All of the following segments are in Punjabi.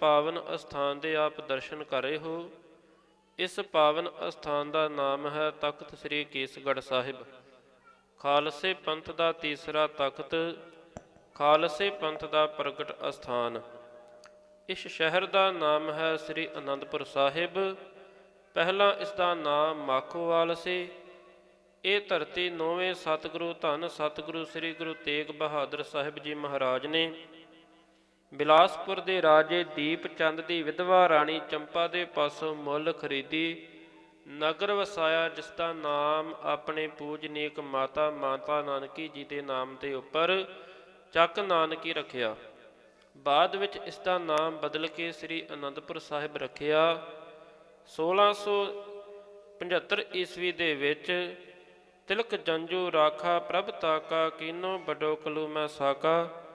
ਪਾਵਨ ਅਸਥਾਨ ਦੇ ਆਪ ਦਰਸ਼ਨ ਕਰ ਰਹੇ ਹੋ। ਇਸ ਪਾਵਨ ਅਸਥਾਨ ਦਾ ਨਾਮ ਹੈ ਤਖਤ ਸ੍ਰੀ ਕੇਸਗੜ੍ਹ ਸਾਹਿਬ। ਖਾਲਸੇ ਪੰਥ ਦਾ ਤੀਸਰਾ ਤਖਤ, ਖਾਲਸੇ ਪੰਥ ਦਾ ਪ੍ਰਗਟ ਅਸਥਾਨ। ਇਸ ਸ਼ਹਿਰ ਦਾ ਨਾਮ ਹੈ ਸ੍ਰੀ ਅਨੰਦਪੁਰ ਸਾਹਿਬ। ਪਹਿਲਾਂ ਇਸ ਦਾ ਨਾਮ ਮਾਖੋਵਾਲ ਸੀ। ਇਹ ਧਰਤੀ ਨੌਵੇਂ ਸਤਿਗੁਰੂ ਧੰਨ ਸਤਿਗੁਰੂ ਸ੍ਰੀ ਗੁਰੂ ਤੇਗ ਬਹਾਦਰ ਸਾਹਿਬ ਜੀ ਮਹਾਰਾਜ ਨੇ ਬਿਲਾਸਪੁਰ ਦੇ ਰਾਜੇ ਦੀਪ ਚੰਦ ਦੀ ਵਿਧਵਾ ਰਾਣੀ ਚੰਪਾ ਦੇ ਪਾਸੋਂ ਮੁੱਲ ਖਰੀਦੀ, ਨਗਰ ਵਸਾਇਆ ਜਿਸ ਦਾ ਨਾਮ ਆਪਣੇ ਪੂਜਨੀਕ ਮਾਤਾ ਮਾਤਾ ਨਾਨਕੀ ਜੀ ਦੇ ਨਾਮ ਦੇ ਉੱਪਰ ਚੱਕ ਨਾਨਕੀ ਰੱਖਿਆ। ਬਾਅਦ ਵਿੱਚ ਇਸ ਦਾ ਨਾਮ ਬਦਲ ਕੇ ਸ੍ਰੀ ਅਨੰਦਪੁਰ ਸਾਹਿਬ ਰੱਖਿਆ। 1675 ਈਸਵੀ ਦੇ ਵਿੱਚ ਤਿਲਕ ਜੰਜੂ ਰਾਖਾ ਪ੍ਰਭ ਤਾਕਾ ਕੀਨੋ ਬਡੋ ਕਲੂ ਮੈਂ ਸਾਕਾ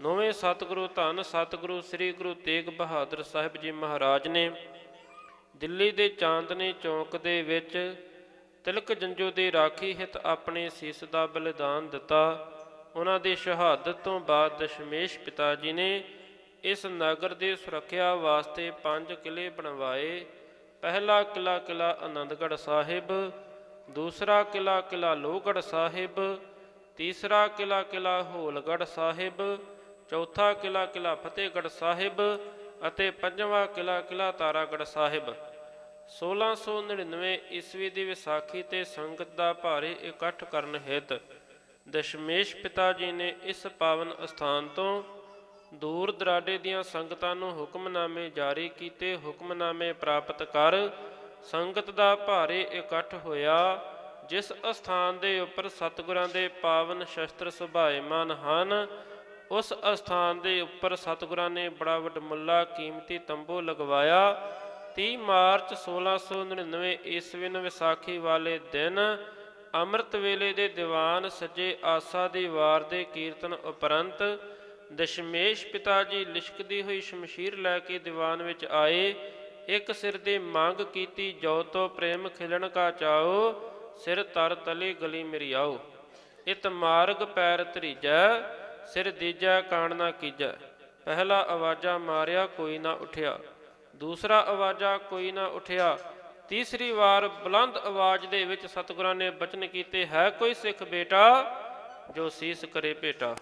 ਨੌਵੇਂ ਸਤਿਗੁਰੂ ਧੰਨ ਸਤਿਗੁਰੂ ਸ੍ਰੀ ਗੁਰੂ ਤੇਗ ਬਹਾਦਰ ਸਾਹਿਬ ਜੀ ਮਹਾਰਾਜ ਨੇ ਦਿੱਲੀ ਦੇ ਚਾਂਦਨੀ ਚੌਂਕ ਦੇ ਵਿੱਚ ਤਿਲਕ ਜੰਜੂ ਦੀ ਰਾਖੀ ਹਿਤ ਆਪਣੇ ਸੀਸ ਦਾ ਬਲਿਦਾਨ ਦਿੱਤਾ। ਉਹਨਾਂ ਦੀ ਸ਼ਹਾਦਤ ਤੋਂ ਬਾਅਦ ਦਸ਼ਮੇਸ਼ ਪਿਤਾ ਜੀ ਨੇ ਇਸ ਨਗਰ ਦੀ ਸੁਰੱਖਿਆ ਵਾਸਤੇ ਪੰਜ ਕਿਲੇ ਬਣਵਾਏ। ਪਹਿਲਾ ਕਿਲਾ ਕਿਲਾ ਆਨੰਦਗੜ੍ਹ ਸਾਹਿਬ, ਦੂਸਰਾ ਕਿਲਾ ਕਿਲਾ ਲੋਹਗੜ੍ਹ ਸਾਹਿਬ, ਤੀਸਰਾ ਕਿਲਾ ਕਿਲਾ ਹੋਲਗੜ੍ਹ ਸਾਹਿਬ ਚੌਥਾ ਕਿਲਾ ਕਿਲਾ ਫਤਿਹਗੜ੍ਹ ਸਾਹਿਬ ਅਤੇ ਪੰਜਵਾਂ ਕਿਲਾ ਕਿਲਾ ਤਾਰਾਗੜ੍ਹ ਸਾਹਿਬ। 1699 ਈਸਵੀ ਦੀ ਵਿਸਾਖੀ ਤੇ ਸੰਗਤ ਦਾ ਭਾਰੀ ਇਕੱਠ ਕਰਨ ਹਿਤ ਦਸ਼ਮੇਸ਼ ਪਿਤਾ ਜੀ ਨੇ ਇਸ ਪਾਵਨ ਅਸਥਾਨ ਤੋਂ ਦੂਰ ਦਰਾਡੇ ਦੀਆਂ ਸੰਗਤਾਂ ਨੂੰ ਹੁਕਮਨਾਮੇ ਜਾਰੀ ਕੀਤੇ, ਹੁਕਮਨਾਮੇ ਪ੍ਰਾਪਤ ਕਰ ਸੰਗਤ ਦਾ ਭਾਰੀ ਇਕੱਠ ਹੋਇਆ, ਜਿਸ ਅਸਥਾਨ ਦੇ ਉੱਪਰ ਸਤਿਗੁਰਾਂ ਦੇ ਪਾਵਨ ਸ਼ਸਤਰ ਸੁਭਾਏਮਾਨ ਹਨ ਉਸ ਅਸਥਾਨ ਦੇ ਉੱਪਰ ਸਤਿਗੁਰਾਂ ਨੇ ਬੜਾ ਵਡਮੁੱਲਾ ਕੀਮਤੀ ਤੰਬੂ ਲਗਵਾਇਆ। 30 ਮਾਰਚ 1699 ਈਸਵੀ ਨੂੰ ਵਿਸਾਖੀ ਵਾਲੇ ਦਿਨ ਅੰਮ੍ਰਿਤ ਵੇਲੇ ਦੇ ਦੀਵਾਨ ਸੱਜੇ ਆਸਾ ਦੀ ਵਾਰ ਦੇ ਕੀਰਤਨ ਉਪਰੰਤ ਦਸ਼ਮੇਸ਼ ਪਿਤਾ ਜੀ ਲਿਸ਼ਕਦੀ ਹੋਈ ਸ਼ਮਸ਼ੀਰ ਲੈ ਕੇ ਦੀਵਾਨ ਵਿੱਚ ਆਏ। ਇੱਕ ਸਿਰ ਦੀ ਮੰਗ ਕੀਤੀ, ਜੋ ਤੋ ਪ੍ਰੇਮ ਖਿਲਣ ਕਾ ਚਾਓ ਸਿਰ ਤਰ ਤਲੇ ਗਲੀ ਮੇਰੀ ਆਓ। ਇਤ ਮਾਰਗ ਪੈਰ ਧਰੀਜੈ। ਸਿਰ ਦੀਜੈ ਕਾਣ ਨਾ ਕੀਜੈ। ਪਹਿਲਾ ਆਵਾਜ਼ਾ ਮਾਰਿਆ ਕੋਈ ਨਾ ਉਠਿਆ, ਦੂਸਰਾ ਆਵਾਜ਼ਾ ਕੋਈ ਨਾ ਉਠਿਆ। ਤੀਸਰੀ ਵਾਰ ਬੁਲੰਦ ਆਵਾਜ਼ ਦੇ ਵਿੱਚ ਸਤਿਗੁਰਾਂ ਨੇ ਬਚਨ ਕੀਤੇ, ਹੈ ਕੋਈ ਸਿੱਖ ਬੇਟਾ ਜੋ ਸੀਸ ਕਰੇ ਭੇਟਾ?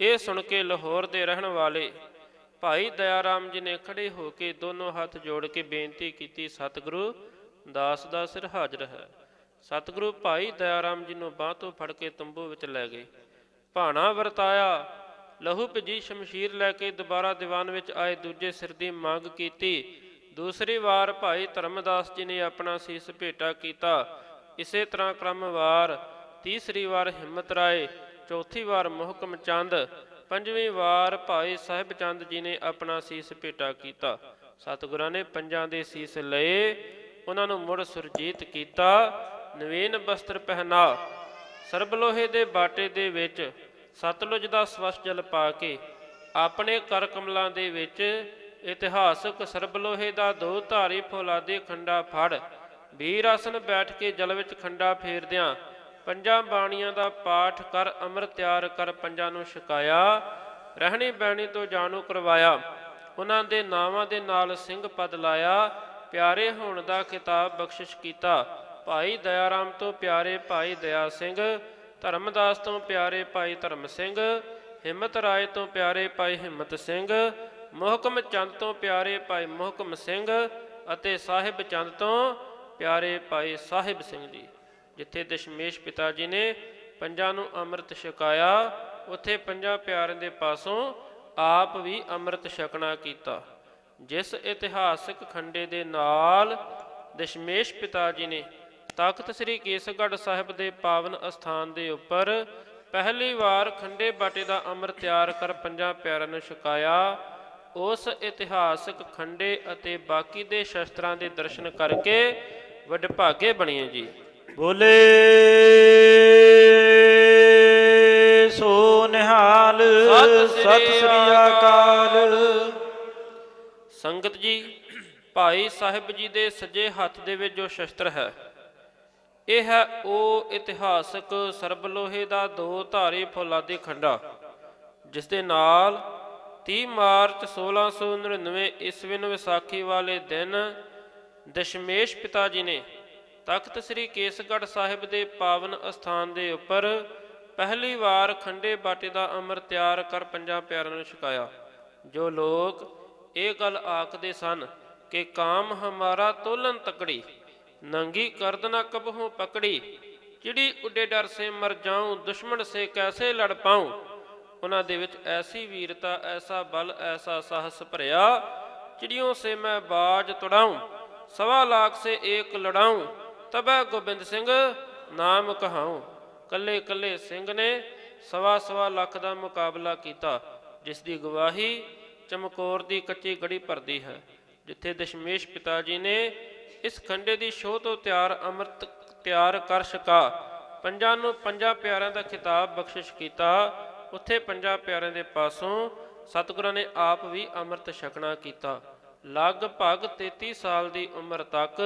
ਇਹ ਸੁਣ ਕੇ ਲਾਹੌਰ ਦੇ ਰਹਿਣ ਵਾਲੇ ਭਾਈ ਦਇਆਰਾਮ ਜੀ ਨੇ ਖੜੇ ਹੋ ਕੇ ਦੋਨੋਂ ਹੱਥ ਜੋੜ ਕੇ ਬੇਨਤੀ ਕੀਤੀ, ਸਤਿਗੁਰੂ ਦਾਸ ਦਾ ਸਿਰ ਹਾਜ਼ਰ ਹੈ। ਸਤਿਗੁਰੂ ਭਾਈ ਦਇਆਰਾਮ ਜੀ ਨੂੰ ਬਾਹ ਤੋਂ ਫੜ ਕੇ ਤੰਬੂ ਵਿੱਚ ਲੈ ਗਏ। ਭਾਣਾ ਵਰਤਾਇਆ। ਲਹੂ ਭਿੱਜੀ ਸ਼ਮਸ਼ੀਰ ਲੈ ਕੇ ਦੁਬਾਰਾ ਦੀਵਾਨ ਵਿੱਚ ਆਏ ਦੂਜੇ ਸਿਰ ਦੀ ਮੰਗ ਕੀਤੀ। ਦੂਸਰੀ ਵਾਰ ਭਾਈ ਧਰਮਦਾਸ ਜੀ ਨੇ ਆਪਣਾ ਸੀਸ ਭੇਟਾ ਕੀਤਾ। ਇਸੇ ਤਰ੍ਹਾਂ ਕ੍ਰਮਵਾਰ ਤੀਸਰੀ ਵਾਰ ਹਿੰਮਤ ਰਾਏ, ਚੌਥੀ ਵਾਰ ਮੁਹਕਮ ਚੰਦ, ਪੰਜਵੀਂ ਵਾਰ ਭਾਈ ਸਾਹਿਬ ਚੰਦ ਜੀ ਨੇ ਆਪਣਾ ਸੀਸ ਭੇਟਾ ਕੀਤਾ। ਸਤਿਗੁਰਾਂ ਨੇ ਪੰਜਾਂ ਦੇ ਸੀਸ ਲਏ, ਉਹਨਾਂ ਨੂੰ ਮੁੜ ਸੁਰਜੀਤ ਕੀਤਾ। ਨਵੀਨ ਬਸਤਰ ਪਹਿਨਾ। ਸਰਬਲੋਹੇ ਦੇ ਬਾਟੇ ਦੇ ਵਿੱਚ ਸਤਲੁਜ ਦਾ ਸਵਸ ਜਲ ਪਾ ਕੇ ਆਪਣੇ ਕਰ ਕਮਲਾਂ ਦੇ ਵਿੱਚ ਇਤਿਹਾਸਕ ਸਰਬਲੋਹੇ ਦਾ ਦੋ ਧਾਰੀ ਫੌਲਾਦੀ ਖੰਡਾ ਫੜ ਵੀਰ ਆਸਨ ਬੈਠ ਕੇ ਜਲ ਵਿੱਚ ਖੰਡਾ ਫੇਰਦਿਆਂ ਪੰਜਾਂ ਬਾਣੀਆਂ ਦਾ ਪਾਠ ਕਰ ਅਮਰ ਤਿਆਰ ਕਰ ਪੰਜਾਂ ਨੂੰ ਛਕਾਇਆ, ਰਹਿਣੀ ਬਹਿਣੀ ਤੋਂ ਜਾਣੂ ਕਰਵਾਇਆ, ਉਹਨਾਂ ਦੇ ਨਾਵਾਂ ਦੇ ਨਾਲ ਸਿੰਘ ਪਦ ਲਾਇਆ, ਪਿਆਰੇ ਹੋਣ ਦਾ ਖਿਤਾਬ ਬਖਸ਼ਿਸ਼ ਕੀਤਾ, ਭਾਈ ਦਇਆਰਾਮ ਤੋਂ ਪਿਆਰੇ ਭਾਈ ਦਇਆ ਸਿੰਘ ਧਰਮਦਾਸ ਤੋਂ ਪਿਆਰੇ ਭਾਈ ਧਰਮ ਸਿੰਘ, ਹਿੰਮਤ ਰਾਏ ਤੋਂ ਪਿਆਰੇ ਭਾਈ ਹਿੰਮਤ ਸਿੰਘ, ਮੁਹਕਮ ਚੰਦ ਤੋਂ ਪਿਆਰੇ ਭਾਈ ਮੁਹਕਮ ਸਿੰਘ ਅਤੇ ਸਾਹਿਬ ਚੰਦ ਤੋਂ ਪਿਆਰੇ ਭਾਈ ਸਾਹਿਬ ਸਿੰਘ ਜੀ। ਜਿੱਥੇ ਦਸ਼ਮੇਸ਼ ਪਿਤਾ ਜੀ ਨੇ ਪੰਜਾਂ ਨੂੰ ਅੰਮ੍ਰਿਤ ਛਕਾਇਆ, ਉੱਥੇ ਪੰਜਾਂ ਪਿਆਰਿਆਂ ਦੇ ਪਾਸੋਂ ਆਪ ਵੀ ਅੰਮ੍ਰਿਤ ਛਕਣਾ ਕੀਤਾ। ਜਿਸ ਇਤਿਹਾਸਕ ਖੰਡੇ ਦੇ ਨਾਲ ਦਸ਼ਮੇਸ਼ ਪਿਤਾ ਜੀ ਨੇ ਤਖਤ ਸ੍ਰੀ ਕੇਸਗੜ੍ਹ ਸਾਹਿਬ ਦੇ ਪਾਵਨ ਅਸਥਾਨ ਦੇ ਉੱਪਰ ਪਹਿਲੀ ਵਾਰ ਖੰਡੇ ਬਾਟੇ ਦਾ ਅੰਮ੍ਰਿਤ ਤਿਆਰ ਕਰ ਪੰਜਾਂ ਪਿਆਰਿਆਂ ਨੂੰ ਛਕਾਇਆ। ਉਸ ਇਤਿਹਾਸਕ ਖੰਡੇ ਅਤੇ ਬਾਕੀ ਦੇ ਸ਼ਸਤਰਾਂ ਦੇ ਦਰਸ਼ਨ ਕਰਕੇ ਵਡਭਾਗੇ ਬਣੀਏ ਜੀ। ਬੋਲੇ ਸੋ ਨਿਹਾਲ ਸਤਿ ਸ੍ਰੀ ਅਕਾਲ। ਸੰਗਤ ਜੀ ਭਾਈ ਸਾਹਿਬ ਜੀ ਦੇ ਸੱਜੇ ਹੱਥ ਦੇ ਵਿੱਚ ਜੋ ਸ਼ਸਤਰ ਹੈ ਇਹ ਹੈ ਉਹ ਇਤਿਹਾਸਕ ਸਰਬਲੋਹੇ ਦਾ ਦੋ ਧਾਰੀ ਫੌਲਾਦੀ ਖੰਡਾ ਜਿਸ ਦੇ ਨਾਲ 30 ਮਾਰਚ 1699 ਈਸਵੀ ਨੂੰ ਵਿਸਾਖੀ ਵਾਲੇ ਦਿਨ ਦਸ਼ਮੇਸ਼ ਪਿਤਾ ਜੀ ਨੇ ਤਖਤ ਸ੍ਰੀ ਕੇਸਗੜ੍ਹ ਸਾਹਿਬ ਦੇ ਪਾਵਨ ਅਸਥਾਨ ਦੇ ਉੱਪਰ ਪਹਿਲੀ ਵਾਰ ਖੰਡੇ ਬਾਟੇ ਦਾ ਅੰਮ੍ਰਿਤ ਤਿਆਰ ਕਰ ਪੰਜਾਂ ਪਿਆਰਿਆਂ ਨੂੰ ਛਕਾਇਆ, ਜੋ ਲੋਕ ਇਹ ਗੱਲ ਆਖਦੇ ਸਨ ਕਿ ਕਾਮ ਹਮਾਰਾ ਤੋਲਨ ਤਕੜੀ। ਨੰਗੀ ਕਰਦ ਨਾ ਕਬਹੂ ਪਕੜੀ, ਚਿੜੀ ਉੱਡੇ ਡਰ ਸੇ ਮਰ ਜਾਉਂ ਦੁਸ਼ਮਣ ਸੇ ਕੈਸੇ ਲੜ ਪਾਉਂ ਉਹਨਾਂ ਦੇ ਵਿੱਚ ਐਸੀ ਵੀਰਤਾ, ਐਸਾ ਬਲ, ਐਸਾ ਸਾਹਸ ਭਰਿਆ ਚਿੜੀਆਂ ਸੇ ਮੈਂ ਬਾਜ ਤੁੜਾਉਂ ਸਵਾ ਲਾਖ ਸੇ ਏਕ ਲੜਾਉਂ ਤਬੈ ਗੋਬਿੰਦ ਸਿੰਘ ਨਾਮ ਕਹਾਉਂ ਕੱਲੇ ਕੱਲੇ ਸਿੰਘ ਨੇ ਸਵਾ ਸਵਾ ਲੱਖ ਦਾ ਮੁਕਾਬਲਾ ਕੀਤਾ, ਜਿਸ ਦੀ ਗਵਾਹੀ ਚਮਕੌਰ ਦੀ ਕੱਚੀ ਗੜੀ ਭਰਦੀ ਹੈ, ਜਿੱਥੇ ਦਸ਼ਮੇਸ਼ ਪਿਤਾ ਜੀ ਨੇ ਇਸ ਖੰਡੇ ਦੀ ਸ਼ੋਅ ਤੋਂ ਤਿਆਰ ਅੰਮ੍ਰਿਤ ਤਿਆਰ ਕਰ ਸਕਾ। ਪੰਜਾਂ ਨੂੰ ਪੰਜਾਂ ਪਿਆਰਿਆਂ ਦਾ ਖਿਤਾਬ ਬਖਸ਼ਿਸ਼ ਕੀਤਾ। ਉੱਥੇ ਪੰਜਾਂ ਪਿਆਰਿਆਂ ਦੇ ਪਾਸੋਂ ਸਤਿਗੁਰਾਂ ਨੇ ਆਪ ਵੀ ਅੰਮ੍ਰਿਤ ਛਕਣਾ ਕੀਤਾ। ਲਗਭਗ 33 ਸਾਲ ਦੀ ਉਮਰ ਤੱਕ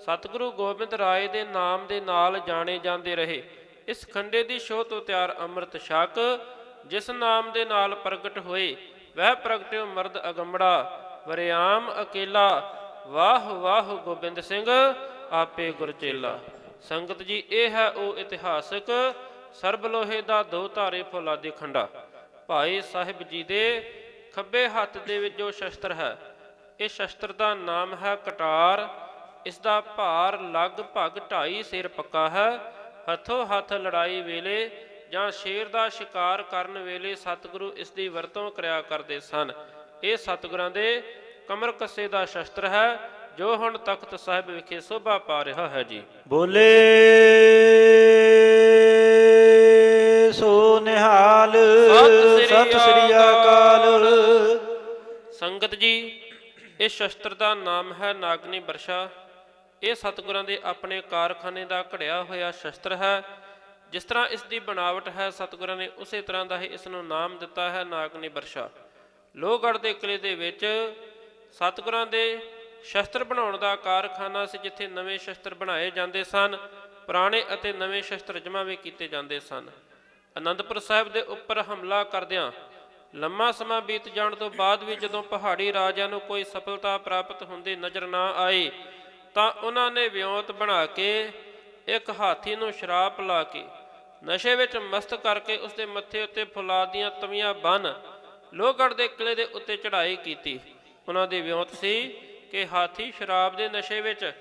ਸਤਿਗੁਰੂ ਗੋਬਿੰਦ ਰਾਏ ਦੇ ਨਾਮ ਦੇ ਨਾਲ ਜਾਣੇ ਜਾਂਦੇ ਰਹੇ। ਇਸ ਖੰਡੇ ਦੀ ਸ਼ੋਹ ਤੋਂ ਤਿਆਰ ਅੰਮ੍ਰਿਤ ਛਕ, ਜਿਸ ਨਾਮ ਦੇ ਨਾਲ ਪ੍ਰਗਟ ਹੋਏ, ਵਹਿ ਪ੍ਰਗਟਿਓ ਮਰਦ ਅਗੰਮੜਾ, ਵਰਿਆਮ ਅਕੇਲਾ ਵਾਹ ਵਾਹ ਗੋਬਿੰਦ ਸਿੰਘ, ਆਪੇ ਗੁਰਚੇਲਾ। ਸੰਗਤ ਜੀ, ਇਹ ਹੈ ਉਹ ਇਤਿਹਾਸਕ ਸਰਬ ਲੋਹੇ ਦਾ ਦੋ ਧਾਰੇ ਫੌਲਾਦੀ ਖੰਡਾ। ਭਾਈ ਸਾਹਿਬ ਜੀ ਦੇ ਖੱਬੇ ਹੱਥ ਦੇ ਵਿੱਚ ਜੋ ਸ਼ਸਤਰ ਹੈ, ਇਹ ਸ਼ਸਤਰ ਦਾ ਨਾਮ ਹੈ ਕਟਾਰ। ਇਸ ਦਾ ਭਾਰ ਲਗਭਗ 2.5 ਸਿਰ ਪੱਕਾ ਹੈ। ਹੱਥੋਂ ਹੱਥ ਲੜਾਈ ਵੇਲੇ ਜਾਂ ਸ਼ੇਰ ਦਾ ਸ਼ਿਕਾਰ ਕਰਨ ਵੇਲੇ ਸਤਿਗੁਰੂ ਇਸ ਦੀ ਵਰਤੋਂ ਕਰਿਆ ਕਰਦੇ ਸਨ। ਇਹ ਸਤਿਗੁਰਾਂ ਦੇ ਕਮਰ ਕੱਸੇ ਦਾ ਸ਼ਸਤਰ ਹੈ ਜੋ ਹੁਣ ਤਖਤ ਸਾਹਿਬ ਵਿਖੇ ਸ਼ੋਭਾ ਪਾ ਰਿਹਾ ਹੈ ਜੀ। ਬੋਲੇ ਸੋ ਨਿਹਾਲ ਸਤਿ ਸ੍ਰੀ ਅਕਾਲ। ਸੰਗਤ ਜੀ ਇਸ ਸ਼ਸਤਰ ਦਾ ਨਾਮ ਹੈ ਨਾਗਨੀ ਵਰਸ਼ਾ ਇਹ ਸਤਿਗੁਰਾਂ ਦੇ ਆਪਣੇ ਕਾਰਖਾਨੇ ਦਾ ਘੜਿਆ ਹੋਇਆ ਸ਼ਸਤਰ ਹੈ। ਜਿਸ ਤਰ੍ਹਾਂ ਇਸ ਦੀ ਬਣਾਵਟ ਹੈ ਸਤਿਗੁਰਾਂ ਨੇ ਉਸੇ ਤਰ੍ਹਾਂ ਦਾ ਹੀ ਇਸ ਨੂੰ ਨਾਮ ਦਿੱਤਾ ਹੈ ਨਾਗਨੀ ਵਰਸ਼ਾ ਲੋਹਗੜ੍ਹ ਦੇ ਕਿਲੇ ਦੇ ਵਿੱਚ ਸਤਿਗੁਰਾਂ ਦੇ ਸ਼ਸਤਰ ਬਣਾਉਣ ਦਾ ਕਾਰਖਾਨਾ ਸੀ ਜਿੱਥੇ ਨਵੇਂ ਸ਼ਸਤਰ ਬਣਾਏ ਜਾਂਦੇ ਸਨ, ਪੁਰਾਣੇ ਅਤੇ ਨਵੇਂ ਸ਼ਸਤਰ ਜਮ੍ਹਾਂ ਵੀ ਕੀਤੇ ਜਾਂਦੇ ਸਨ। ਅਨੰਦਪੁਰ ਸਾਹਿਬ ਦੇ ਉੱਪਰ ਹਮਲਾ ਕਰਦਿਆਂ ਲੰਮਾ ਸਮਾਂ ਬੀਤ ਜਾਣ ਤੋਂ ਬਾਅਦ ਵੀ ਜਦੋਂ ਪਹਾੜੀ ਰਾਜਿਆਂ ਨੂੰ ਕੋਈ ਸਫਲਤਾ ਪ੍ਰਾਪਤ ਹੁੰਦੀ ਨਜ਼ਰ ਨਾ ਆਈ, ਤਾਂ ਉਹਨਾਂ ਨੇ ਵਿਉਂਤ ਬਣਾ ਕੇ ਇੱਕ ਹਾਥੀ ਨੂੰ ਸ਼ਰਾਪ ਲਾ ਕੇ ਨਸ਼ੇ ਵਿੱਚ ਮਸਤ ਕਰਕੇ ਉਸ ਦੇ ਮੱਥੇ ਉੱਤੇ ਫੁੱਲਾਂ ਦੀਆਂ ਤਵੀਆਂ ਬੰਨ ਲੋਹਗੜ੍ਹ ਦੇ ਕਿਲੇ ਦੇ ਉੱਤੇ ਚੜ੍ਹਾਈ ਕੀਤੀ। ਉਹਨਾਂ ਦੀ ਵਿਉਂਤ ਸੀ ਕਿ ਹਾਥੀ ਸ਼ਰਾਬ ਦੇ ਨਸ਼ੇ ਵਿੱਚ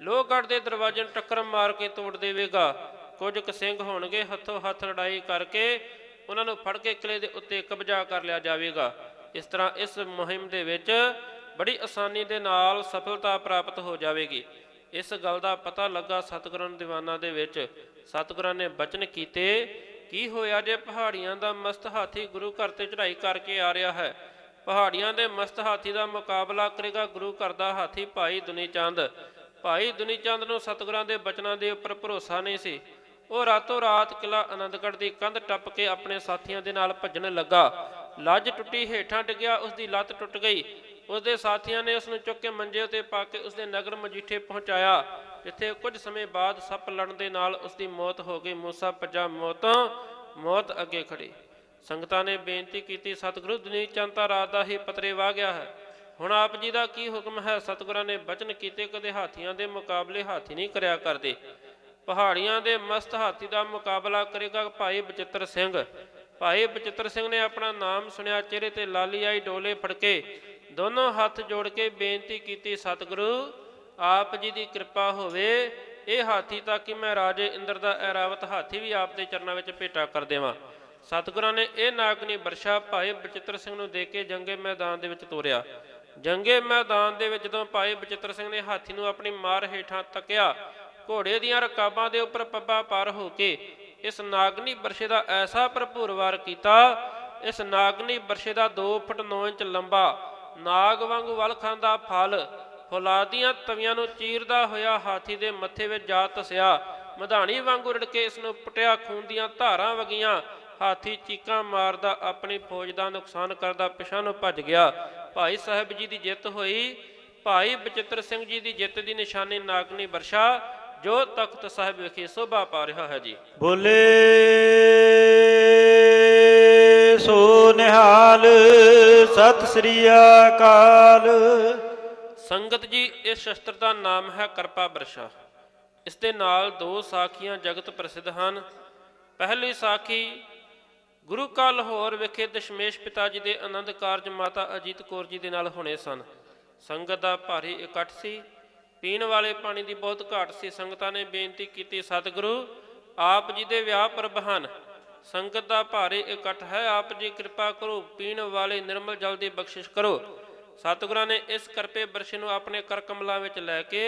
ਲੋਹਗੜ੍ਹ ਦੇ ਦਰਵਾਜ਼ੇ ਨੂੰ ਟੱਕਰ ਮਾਰ ਕੇ ਤੋੜ ਦੇਵੇਗਾ। ਕੁਝ ਕੁ ਸਿੰਘ ਹੋਣਗੇ, ਹੱਥੋਂ ਹੱਥ ਲੜਾਈ ਕਰਕੇ ਉਹਨਾਂ ਨੂੰ ਫੜ ਕੇ ਕਿਲੇ ਦੇ ਉੱਤੇ ਕਬਜ਼ਾ ਕਰ ਲਿਆ ਜਾਵੇਗਾ। ਇਸ ਤਰ੍ਹਾਂ ਇਸ ਮੁਹਿੰਮ ਦੇ ਵਿੱਚ ਬੜੀ ਆਸਾਨੀ ਦੇ ਨਾਲ ਸਫਲਤਾ ਪ੍ਰਾਪਤ ਹੋ ਜਾਵੇਗੀ। ਇਸ ਗੱਲ ਦਾ ਪਤਾ ਲੱਗਾ ਸਤਿਗੁਰਾਂ ਦੀਵਾਨਾਂ ਦੇ ਵਿੱਚ। ਸਤਿਗੁਰਾਂ ਨੇ ਬਚਨ ਕੀਤੇ, ਕੀ ਹੋਇਆ ਜੇ ਪਹਾੜੀਆਂ ਦਾ ਮਸਤ ਹਾਥੀ ਗੁਰੂ ਘਰ ਤੇ ਚੜ੍ਹਾਈ ਕਰਕੇ ਆ ਰਿਹਾ ਹੈ? ਪਹਾੜੀਆਂ ਦੇ ਮਸਤ ਹਾਥੀ ਦਾ ਮੁਕਾਬਲਾ ਕਰੇਗਾ ਗੁਰੂ ਘਰ ਦਾ ਹਾਥੀ ਭਾਈ ਦੁਨੀ ਚੰਦ ਭਾਈ ਦੁਨੀ ਚੰਦ ਨੂੰ ਸਤਿਗੁਰਾਂ ਦੇ ਬਚਨਾਂ ਦੇ ਉੱਪਰ ਭਰੋਸਾ ਨਹੀਂ ਸੀ। ਉਹ ਰਾਤੋਂ ਰਾਤ ਕਿਲਾ ਆਨੰਦਗੜ੍ਹ ਦੀ ਕੰਧ ਟੱਪ ਕੇ ਆਪਣੇ ਸਾਥੀਆਂ ਦੇ ਨਾਲ ਭੱਜਣ ਲੱਗਾ। ਲੱਜ ਟੁੱਟੀ ਹੇਠਾਂ ਡਿੱਗਿਆ ਉਸ ਦੀ ਲੱਤ ਟੁੱਟ ਗਈ। ਉਸ ਦੇ ਸਾਥੀਆਂ ਨੇ ਉਸ ਨੂੰ ਚੁੱਕ ਕੇ ਮੰਜੇ ਉੱਤੇ ਪਾ ਕੇ ਉਸ ਦੇ ਨਗਰ ਮਜੀਠੇ ਪਹੁੰਚਾਇਆ, ਜਿੱਥੇ ਕੁਝ ਸਮੇਂ ਬਾਅਦ ਸੱਪ ਲੜਨ ਦੇ ਨਾਲ ਉਸ ਦੀ ਮੌਤ ਹੋ ਗਈ। ਮੂਸਾ ਭੱਜਾ, ਮੌਤੋਂ, ਮੌਤ ਅੱਗੇ ਖੜੀ ਸੰਗਤਾਂ ਨੇ ਬੇਨਤੀ ਕੀਤੀ, ਸਤਿਗੁਰੂ ਦੁਨੀ ਚੰਤਾ ਰਾਤ ਦਾ ਹੀ ਪਤਰੇ ਵਾ ਗਿਆ ਹੈ। ਹੁਣ ਆਪ ਜੀ ਦਾ ਕੀ ਹੁਕਮ ਹੈ? ਸਤਿਗੁਰਾਂ ਨੇ ਬਚਨ ਕੀਤੇ, ਕਦੇ ਹਾਥੀਆਂ ਦੇ ਮੁਕਾਬਲੇ ਹਾਥੀ ਨਹੀਂ ਕਰਿਆ ਕਰਦੇ। ਪਹਾੜੀਆਂ ਦੇ ਮਸਤ ਹਾਥੀ ਦਾ ਮੁਕਾਬਲਾ ਕਰੇਗਾ ਭਾਈ ਬਚਿੱਤਰ ਸਿੰਘ। ਭਾਈ ਬਚਿੱਤਰ ਸਿੰਘ ਨੇ ਆਪਣਾ ਨਾਮ ਸੁਣਿਆ, ਚਿਹਰੇ ਤੇ ਲਾਲੀ ਆਈ ਡੋਲੇ ਫੜਕੇ ਦੋਨੋਂ ਹੱਥ ਜੋੜ ਕੇ ਬੇਨਤੀ ਕੀਤੀ, ਸਤਿਗੁਰੂ, ਆਪ ਜੀ ਦੀ ਕਿਰਪਾ ਹੋਵੇ, ਇਹ ਹਾਥੀ ਤਾਂ ਕਿ ਮੈਂ ਰਾਜੇ ਇੰਦਰ ਦਾ ਐਰਾਵਤ ਹਾਥੀ ਵੀ ਆਪ ਦੇ ਚਰਨਾਂ ਵਿੱਚ ਭੇਟਾ ਕਰ ਦੇਵਾਂ। ਸਤਿਗੁਰਾਂ ਨੇ ਇਹ ਨਾਗਨੀ ਵਰਸ਼ਾ ਭਾਈ ਬਚਿੱਤਰ ਸਿੰਘ ਨੂੰ ਦੇ ਕੇ ਜੰਗੇ ਮੈਦਾਨ ਦੇ ਵਿੱਚ ਤੋਰਿਆ। ਜੰਗੇ ਮੈਦਾਨ ਦੇ ਵਿੱਚ ਜਦੋਂ ਭਾਈ ਬਚਿੱਤਰ ਸਿੰਘ ਨੇ ਹਾਥੀ ਨੂੰ ਆਪਣੀ ਮਾਰ ਹੇਠਾਂ ਤੱਕਿਆ, ਘੋੜੇ ਦੀਆਂ ਰਕਾਬਾਂ ਦੇ ਉੱਪਰ ਪੱਬਾ ਪਾਰ ਹੋ ਕੇ ਇਸ ਨਾਗਨੀ ਵਰਸ਼ੇ ਦਾ ਐਸਾ ਭਰਪੂਰ ਵਾਰ ਕੀਤਾ, ਇਸ ਨਾਗਨੀ ਵਰਸ਼ੇ ਦਾ 2 ਫੁੱਟ 9 ਇੰਚ ਲੰਬਾ, ਨਾਗ ਵਾਂਗੂ ਵਲਖਾਂ ਦਾ ਫਲ, ਫੁਲਾਦੀਆਂ ਤਵੀਆਂ ਨੂੰ ਚੀਰਦਾ ਹੋਇਆ ਹਾਥੀ ਦੇ ਮੱਥੇ ਵਿੱਚ ਜਾ ਤਸਿਆ ਮਧਾਣੀ ਵਾਂਗੂ ਰੜ ਕੇ ਇਸ ਨੂੰ ਪਟਿਆ, ਖੂਨ ਦੀਆਂ ਧਾਰਾਂ ਵਗੀਆਂ ਹਾਥੀ ਚੀਕਾਂ ਮਾਰਦਾ ਆਪਣੀ ਫੌਜ ਦਾ ਨੁਕਸਾਨ ਕਰਦਾ ਪਿਛਾਂ ਨੂੰ ਭੱਜ ਗਿਆ। ਭਾਈ ਸਾਹਿਬ ਜੀ ਦੀ ਜਿੱਤ ਹੋਈ। ਭਾਈ ਬਚਿੱਤਰ ਸਿੰਘ ਜੀ ਦੀ ਜਿੱਤ ਦੀ ਨਿਸ਼ਾਨੀ ਨਾਗਨੀ ਵਰਸ਼ਾ ਜੋ ਤਖਤ ਸਾਹਿਬ ਵਿਖੇ ਸ਼ੋਭਾ ਪਾ ਰਿਹਾ ਹੈ ਜੀ। ਬੋਲੇ ਸੋ ਨਿਹਾਲ ਸਤਿ ਸ੍ਰੀ ਅਕਾਲ। ਸੰਗਤ ਜੀ ਇਸ ਸ਼ਸਤਰ ਦਾ ਨਾਮ ਹੈ ਕਰਪਾ ਬਰਸ਼ਾ ਇਸ ਦੇ ਨਾਲ ਦੋ ਸਾਖੀਆਂ ਜਗਤ ਪ੍ਰਸਿੱਧ ਹਨ। ਪਹਿਲੀ ਸਾਖੀ ਗੁਰੂ ਕਾ ਲਾਹੌਰ ਵਿਖੇ ਦਸ਼ਮੇਸ਼ ਪਿਤਾ ਜੀ ਦੇ ਆਨੰਦ ਕਾਰਜ ਮਾਤਾ ਅਜੀਤ ਕੌਰ ਜੀ ਦੇ ਨਾਲ ਹੋਣੇ ਸਨ। ਸੰਗਤ ਦਾ ਭਾਰੀ ਇਕੱਠ ਸੀ। ਪੀਣ ਵਾਲੇ ਪਾਣੀ ਦੀ ਬਹੁਤ ਘਾਟ ਸੀ। ਸੰਗਤਾਂ ਨੇ ਬੇਨਤੀ ਕੀਤੀ, ਸਤਿਗੁਰੂ, ਆਪ ਜੀ ਦੇ ਵਿਆਹ ਪ੍ਰਭ ਹਨ। ਸੰਗਤ ਦਾ ਭਾਰੀ ਇਕੱਠ ਹੈ। ਆਪ ਜੀ ਕਿਰਪਾ ਕਰੋ। ਪੀਣ ਵਾਲੇ ਨਿਰਮਲ ਜਲ ਦੀ ਬਖਸ਼ਿਸ਼ ਕਰੋ। ਸਤਿਗੁਰਾਂ ਨੇ ਇਸ ਕਰਪੇ ਬਰਸ਼ ਨੂੰ ਆਪਣੇ ਕਰ ਕਮਲਾਂ ਵਿੱਚ ਲੈ ਕੇ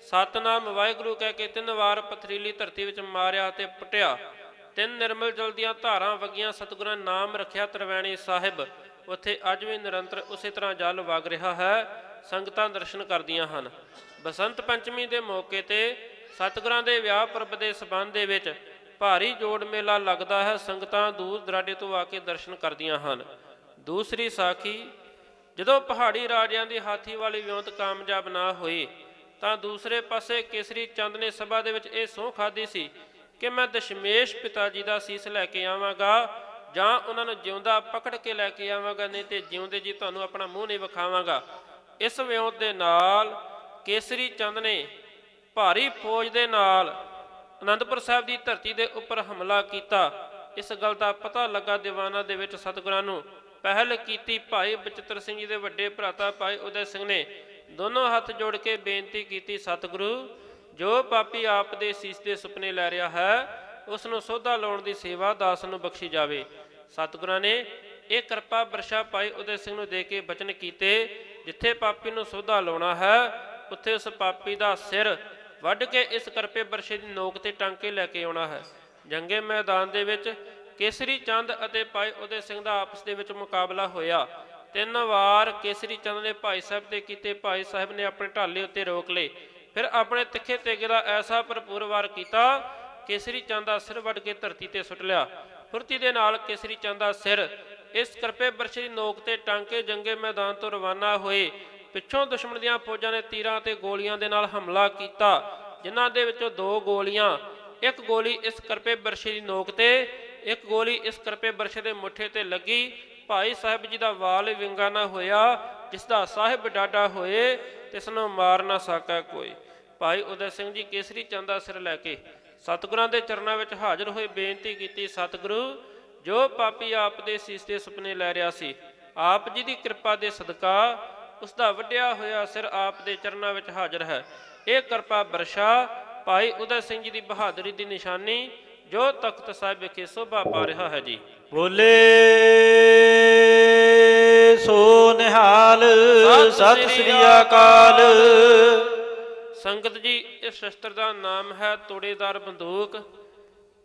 ਸਤਨਾਮ ਵਾਹਿਗੁਰੂ ਕਹਿ ਕੇ ਤਿੰਨ ਵਾਰ ਪਥਰੀਲੀ ਧਰਤੀ ਵਿੱਚ ਮਾਰਿਆ ਤੇ ਪੁੱਟਿਆ। ਤਿੰਨ ਨਿਰਮਲ ਜਲ ਦੀਆਂ ਧਾਰਾਂ ਵਗੀਆਂ ਸਤਿਗੁਰਾਂ ਨਾਮ ਰੱਖਿਆ ਤਰਵੈਣੀ ਸਾਹਿਬ। ਉੱਥੇ ਅੱਜ ਵੀ ਨਿਰੰਤਰ ਉਸੇ ਤਰ੍ਹਾਂ ਜਲ ਵਗ ਰਿਹਾ ਹੈ, ਸੰਗਤਾਂ ਦਰਸ਼ਨ ਕਰਦੀਆਂ ਹਨ। ਬਸੰਤ ਪੰਚਮੀ ਦੇ ਮੌਕੇ ਤੇ ਸਤਿਗੁਰਾਂ ਦੇ ਵਿਆਹ ਪਰਬ ਦੇ ਸਬੰਧ ਦੇ ਵਿੱਚ ਭਾਰੀ ਜੋੜ ਮੇਲਾ ਲੱਗਦਾ ਹੈ, ਸੰਗਤਾਂ ਦੂਰ ਦਰਾਡੇ ਤੋਂ ਆ ਕੇ ਦਰਸ਼ਨ ਕਰਦੀਆਂ ਹਨ। ਦੂਸਰੀ ਸਾਖੀ, ਜਦੋਂ ਪਹਾੜੀ ਰਾਜਿਆਂ ਦੀ ਹਾਥੀ ਵਾਲੀ ਵਿਉਂਤ ਕਾਮਯਾਬ ਨਾ ਹੋਈ, ਤਾਂ ਦੂਸਰੇ ਪਾਸੇ ਕੇਸਰੀ ਚੰਦ ਨੇ ਸਭਾ ਦੇ ਵਿੱਚ ਇਹ ਸਹੁੰ ਖਾਦੀ ਸੀ ਕਿ ਮੈਂ ਦਸ਼ਮੇਸ਼ ਪਿਤਾ ਜੀ ਦਾ ਸੀਸ ਲੈ ਕੇ ਆਵਾਂਗਾ ਜਾਂ ਉਹਨਾਂ ਨੂੰ ਜਿਉਂਦਾ ਪਕੜ ਕੇ ਲੈ ਕੇ ਆਵਾਂਗਾ, ਨਹੀਂ ਤੇ ਜਿਉਂਦੇ ਜੀ ਤੁਹਾਨੂੰ ਆਪਣਾ ਮੂੰਹ ਨਹੀਂ ਵਿਖਾਵਾਂਗਾ। ਇਸ ਵਿਉਂਤ ਦੇ ਨਾਲ ਕੇਸਰੀ ਚੰਦ ਨੇ ਭਾਰੀ ਫੌਜ ਦੇ ਨਾਲ ਅਨੰਦਪੁਰ ਸਾਹਿਬ ਦੀ ਧਰਤੀ ਦੇ ਉੱਪਰ ਹਮਲਾ ਕੀਤਾ। ਇਸ ਗੱਲ ਦਾ ਪਤਾ ਲੱਗਾ ਦੀਵਾਨਾਂ ਦੇ ਵਿੱਚ ਸਤਿਗੁਰਾਂ ਨੂੰ ਪਹਿਲ ਕੀਤੀ ਭਾਈ ਬਚਿੱਤਰ ਸਿੰਘ ਜੀ ਦੇ ਵੱਡੇ ਭਰਾਤਾ ਭਾਈ ਉਦੈ ਸਿੰਘ ਨੇ। ਦੋਨੋਂ ਹੱਥ ਜੋੜ ਕੇ ਬੇਨਤੀ ਕੀਤੀ, ਸਤਿਗੁਰੂ ਜੋ ਪਾਪੀ ਆਪ ਦੇ ਸੀਸ ਦੇ ਸੁਪਨੇ ਲੈ ਰਿਹਾ ਹੈ, ਉਸ ਨੂੰ ਸੋਧਾ ਲਾਉਣ ਦੀ ਸੇਵਾ ਦਾਸ ਨੂੰ ਬਖਸ਼ੀ ਜਾਵੇ। ਸਤਿਗੁਰਾਂ ਨੇ ਇਹ ਕਿਰਪਾ ਬਰਸ਼ਾ ਭਾਈ ਉਦੈ ਸਿੰਘ ਨੂੰ ਦੇ ਕੇ ਬਚਨ ਕੀਤੇ, ਜਿੱਥੇ ਪਾਪੀ ਨੂੰ ਸੋਧਾ ਲਾਉਣਾ ਹੈ, ਉੱਥੇ ਉਸ ਪਾਪੀ ਦਾ ਸਿਰ ਵੱਢ ਕੇ ਇਸ ਕਰਪੇ ਵਰਸ਼ੇ ਦੀ ਨੋਕ ਤੇ ਟੰਗ ਕੇ ਲੈ ਕੇ ਆਉਣਾ ਹੈ। ਜੰਗੇ ਮੈਦਾਨ ਦੇ ਵਿੱਚ ਕੇਸਰੀ ਚੰਦ ਅਤੇ ਭਾਈ ਉਦੈ ਸਿੰਘ ਦਾ ਆਪਸ ਦੇ ਵਿੱਚ ਮੁਕਾਬਲਾ ਹੋਇਆ। ਤਿੰਨ ਵਾਰ ਕੇਸਰੀ ਚੰਦ ਨੇ ਭਾਈ ਸਾਹਿਬ ਤੇ ਕੀਤੇ ਭਾਈ ਸਾਹਿਬ ਨੇ ਆਪਣੇ ਢਾਲੇ ਉੱਤੇ ਰੋਕ ਲਏ। ਫਿਰ ਆਪਣੇ ਤਿੱਖੇ ਤੇਗੇ ਦਾ ਐਸਾ ਭਰਪੂਰ ਵਾਰ ਕੀਤਾ, ਕੇਸਰੀ ਚੰਦ ਦਾ ਸਿਰ ਵੱਢ ਕੇ ਧਰਤੀ ਤੇ ਸੁੱਟ ਲਿਆ। ਫੁਰਤੀ ਦੇ ਨਾਲ ਕੇਸਰੀ ਚੰਦ ਦਾ ਸਿਰ, ਇਸ ਕਰਪੇ ਬਰਸ਼ੇ ਦੀ ਨੋਕ ਤੇ ਟਾਂਕੇ ਜੰਗੇ ਮੈਦਾਨ ਤੋਂ ਰਵਾਨਾ ਹੋਏ, ਪਿੱਛੋਂ ਦੁਸ਼ਮਣ ਦੀਆਂ ਫੌਜਾਂ ਨੇ ਤੀਰਾਂ ਤੇ ਗੋਲੀਆਂ ਦੇ ਨਾਲ ਹਮਲਾ ਕੀਤਾ, ਜਿਨ੍ਹਾਂ ਦੇ ਵਿੱਚੋਂ ਦੋ ਗੋਲੀਆਂ, ਇੱਕ ਗੋਲੀ ਇਸ ਕਰਪੇ ਬਰਸ਼ੇ ਦੀ ਨੋਕ ਤੇ, ਇੱਕ ਗੋਲੀ ਇਸ ਕਰਪੇ ਬਰਸ਼ੇ ਦੇ ਮੁੱਠੇ ਤੇ ਲੱਗੀ। ਭਾਈ ਸਾਹਿਬ ਜੀ ਦਾ ਵਾਲ ਵਿੰਗਾ ਨਾ ਹੋਇਆ, ਜਿਸ ਦਾ ਸਾਹਿਬ ਡਾਡਾ ਹੋਏ ਤਿਸ ਨੂੰ ਮਾਰ ਨਾ ਸਕਾ ਕੋਈ। ਭਾਈ ਉਦੈ ਸਿੰਘ ਜੀ ਕੇਸਰੀ ਚੰਦ ਦਾ ਸਿਰ ਲੈ ਕੇ ਸਤਿਗੁਰਾਂ ਦੇ ਚਰਨਾਂ ਵਿੱਚ ਹਾਜ਼ਰ ਹੋਏ ਬੇਨਤੀ ਕੀਤੀ ਸਤਿਗੁਰੂ ਜੋ ਪਾਪੀ ਆਪ ਦੇ ਸੀਸ ਦੇ ਸੁਪਨੇ ਲੈ ਰਿਹਾ ਸੀ ਆਪ ਜੀ ਦੀ ਕਿਰਪਾ ਦੇ ਸਦਕਾ ਉਸ ਦਾ ਵੱਡਿਆ ਹੋਇਆ ਸਿਰ ਆਪ ਦੇ ਚਰਨਾਂ ਵਿੱਚ ਹਾਜ਼ਰ ਹੈ। ਇਹ ਕਿਰਪਾ ਬਰਸ਼ਾ ਭਾਈ ਉਦੈ ਸਿੰਘ ਜੀ ਦੀ ਬਹਾਦਰੀ ਦੀ ਨਿਸ਼ਾਨੀ ਜੋ ਤਖਤ ਸਾਹਿਬ ਵਿਖੇ ਸੋਭਾ ਪਾ ਰਿਹਾ ਹੈ ਜੀ। ਬੋਲੇ ਸੋ ਨਿਹਾਲ ਸਤਿ ਸ੍ਰੀ ਅਕਾਲ। ਸੰਗਤ ਜੀ ਇਸ ਸ਼ਸਤਰ ਦਾ ਨਾਮ ਹੈ ਤੋੜੇਦਾਰ ਬੰਦੂਕ।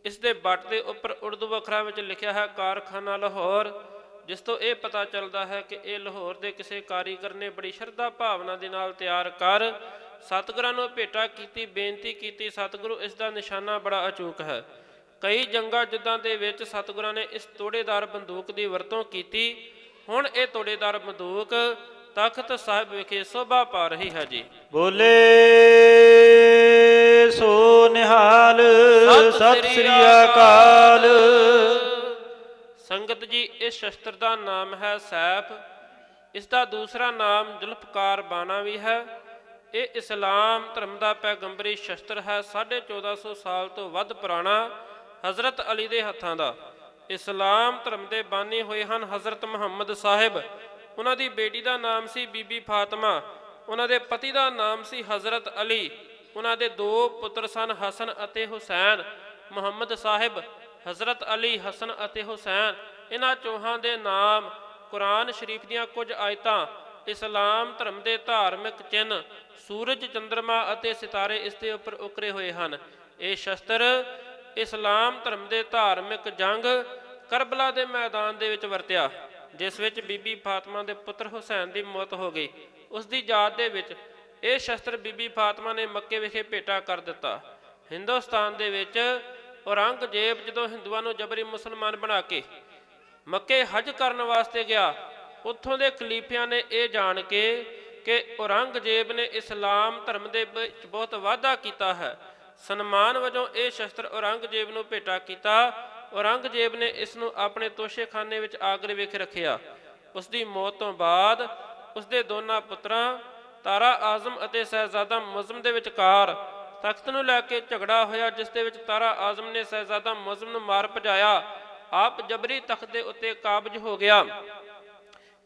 ਇਸ ਦੇ ਬੱਟ ਦੇ ਉੱਪਰ ਉਰਦੂ ਅੱਖਰਾਂ ਵਿੱਚ ਲਿਖਿਆ ਹੈ ਕਾਰਖਾਨਾ ਲਾਹੌਰ, ਜਿਸ ਤੋਂ ਇਹ ਪਤਾ ਚੱਲਦਾ ਹੈ ਕਿ ਇਹ ਲਾਹੌਰ ਦੇ ਕਿਸੇ ਕਾਰੀਗਰ ਨੇ ਬੜੀ ਸ਼ਰਧਾ ਭਾਵਨਾ ਦੇ ਨਾਲ ਤਿਆਰ ਕਰ ਸਤਿਗੁਰਾਂ ਨੂੰ ਭੇਟਾ ਕੀਤੀ, ਬੇਨਤੀ ਕੀਤੀ। ਸਤਿਗੁਰੂ ਇਸ ਦਾ ਨਿਸ਼ਾਨਾ ਬੜਾ ਅਚੂਕ ਹੈ। ਕਈ ਜੰਗਾਂ ਜਿੱਦਾਂ ਦੇ ਵਿੱਚ ਸਤਿਗੁਰਾਂ ਨੇ ਇਸ ਤੋੜੇਦਾਰ ਬੰਦੂਕ ਦੀ ਵਰਤੋਂ ਕੀਤੀ। ਹੁਣ ਇਹ ਤੋੜੇਦਾਰ ਬੰਦੂਕ ਤਖਤ ਸਾਹਿਬ ਵਿਖੇ ਸ਼ੋਭਾ ਪਾ ਰਹੀ ਹੈ ਜੀ। ਬੋਲੇ ਸੋ ਨਿਹਾਲ ਸਤਿ ਸ੍ਰੀ ਅਕਾਲ। ਸੰਗਤ ਜੀ ਇਸ ਸ਼ਸਤਰ ਦਾ ਨਾਮ ਹੈ ਸੈਫ ਇਸ ਦਾ ਦੂਸਰਾ ਨਾਮ ਜ਼ੁਲਫਕਾਰ ਬਾਣਾ ਵੀ ਹੈ। ਇਹ ਇਸਲਾਮ ਧਰਮ ਦਾ ਪੈਗੰਬਰੀ ਸ਼ਸਤਰ ਹੈ 1450 ਸਾਲ ਤੋਂ ਵੱਧ ਪੁਰਾਣਾ ਹਜ਼ਰਤ ਅਲੀ ਦੇ ਹੱਥਾਂ ਦਾ। ਇਸਲਾਮ ਧਰਮ ਦੇ ਬਾਨੀ ਹੋਏ ਹਨ ਹਜ਼ਰਤ ਮੁਹੰਮਦ ਸਾਹਿਬ। ਉਹਨਾਂ ਦੀ ਬੇਟੀ ਦਾ ਨਾਮ ਸੀ ਬੀਬੀ ਫਾਤਮਾ। ਉਹਨਾਂ ਦੇ ਪਤੀ ਦਾ ਨਾਮ ਸੀ ਹਜ਼ਰਤ ਅਲੀ, ਉਹਨਾਂ ਦੇ ਦੋ ਪੁੱਤਰ ਸਨ ਹਸਨ ਅਤੇ ਹੁਸੈਨ, ਮੁਹੰਮਦ ਸਾਹਿਬ, ਹਜ਼ਰਤ ਅਲੀ, ਹਸਨ ਅਤੇ ਹੁਸੈਨ। ਇਹਨਾਂ ਚੋਹਾਂ ਦੇ ਨਾਮ ਕੁਰਾਨ ਸ਼ਰੀਫ ਦੀਆਂ ਕੁਝ ਆਇਤਾਂ, ਇਸਲਾਮ ਧਰਮ ਦੇ ਧਾਰਮਿਕ ਚਿੰਨ੍ਹ, ਸੂਰਜ ਚੰ드ਰਮਾ ਅਤੇ ਸਿਤਾਰੇ ਇਸ ਦੇ ਉੱਪਰ ਉਕਰੇ ਹੋਏ ਹਨ। ਇਹ ਸ਼ਸਤਰ ਇਸਲਾਮ ਧਰਮ ਦੇ ਧਾਰਮਿਕ ਜੰਗ ਕਰਬਲਾ ਦੇ ਮੈਦਾਨ ਦੇ ਵਿੱਚ ਵਰਤਿਆ, ਜਿਸ ਵਿੱਚ ਬੀਬੀ ਫਾਤਮਾ ਦੇ ਪੁੱਤਰ ਹੁਸੈਨ ਦੀ ਮੌਤ ਹੋ ਗਈ। ਉਸ ਦੀ ਯਾਦ ਦੇ ਵਿੱਚ ਇਹ ਸ਼ਸਤਰ ਬੀਬੀ ਫਾਤਮਾ ਨੇ ਮੱਕੇ ਵਿਖੇ ਭੇਟਾ ਕਰ ਦਿੱਤਾ। ਹਿੰਦੁਸਤਾਨ ਦੇ ਵਿੱਚ ਔਰੰਗਜ਼ੇਬ ਜਦੋਂ ਹਿੰਦੂਆਂ ਨੂੰ ਜਬਰੀ ਮੁਸਲਮਾਨ ਬਣਾ ਕੇ ਮੱਕੇ ਹਜ ਕਰਨ ਵਾਸਤੇ ਗਿਆ, ਉੱਥੋਂ ਦੇ ਖਲੀਫਿਆਂ ਨੇ ਇਹ ਜਾਣ ਕੇ ਕਿ ਔਰੰਗਜ਼ੇਬ ਨੇ ਇਸਲਾਮ ਧਰਮ ਦੇ ਵਿੱਚ ਬਹੁਤ ਵਾਧਾ ਕੀਤਾ ਹੈ। ਸਨਮਾਨ ਵਜੋਂ ਇਹ ਸ਼ਸਤਰ ਔਰੰਗਜ਼ੇਬ ਨੂੰ ਭੇਟਾ ਕੀਤਾ। ਔਰੰਗਜ਼ੇਬ ਨੇ ਇਸ ਨੂੰ ਆਪਣੇ ਤੋਸ਼ੇਖਾਨੇ ਵਿੱਚ ਆਗਰੇ ਵਿਖੇ ਰੱਖਿਆ। ਉਸ ਦੀ ਮੌਤ ਤੋਂ ਬਾਅਦ ਉਸ ਦੇ ਦੋਨਾਂ ਪੁੱਤਰਾਂ, ਤਾਰਾ ਆਜ਼ਮ ਅਤੇ ਸਹਿਜ਼ਾਦਾ ਮੁਜ਼ਮ ਦੇ ਵਿਚਕਾਰ ਤਖਤ ਨੂੰ ਲੈ ਕੇ ਝਗੜਾ ਹੋਇਆ, ਜਿਸ ਦੇ ਵਿੱਚ ਤਾਰਾ ਆਜ਼ਮ ਨੇ ਸਹਿਜ਼ਾਦਾ ਮੁਜ਼ਮ ਨੂੰ ਮਾਰ ਭਜਾਇਆ। ਆਪ ਜਬਰੀ ਤਖਤ ਦੇ ਉੱਤੇ ਕਾਬਜ ਹੋ ਗਿਆ।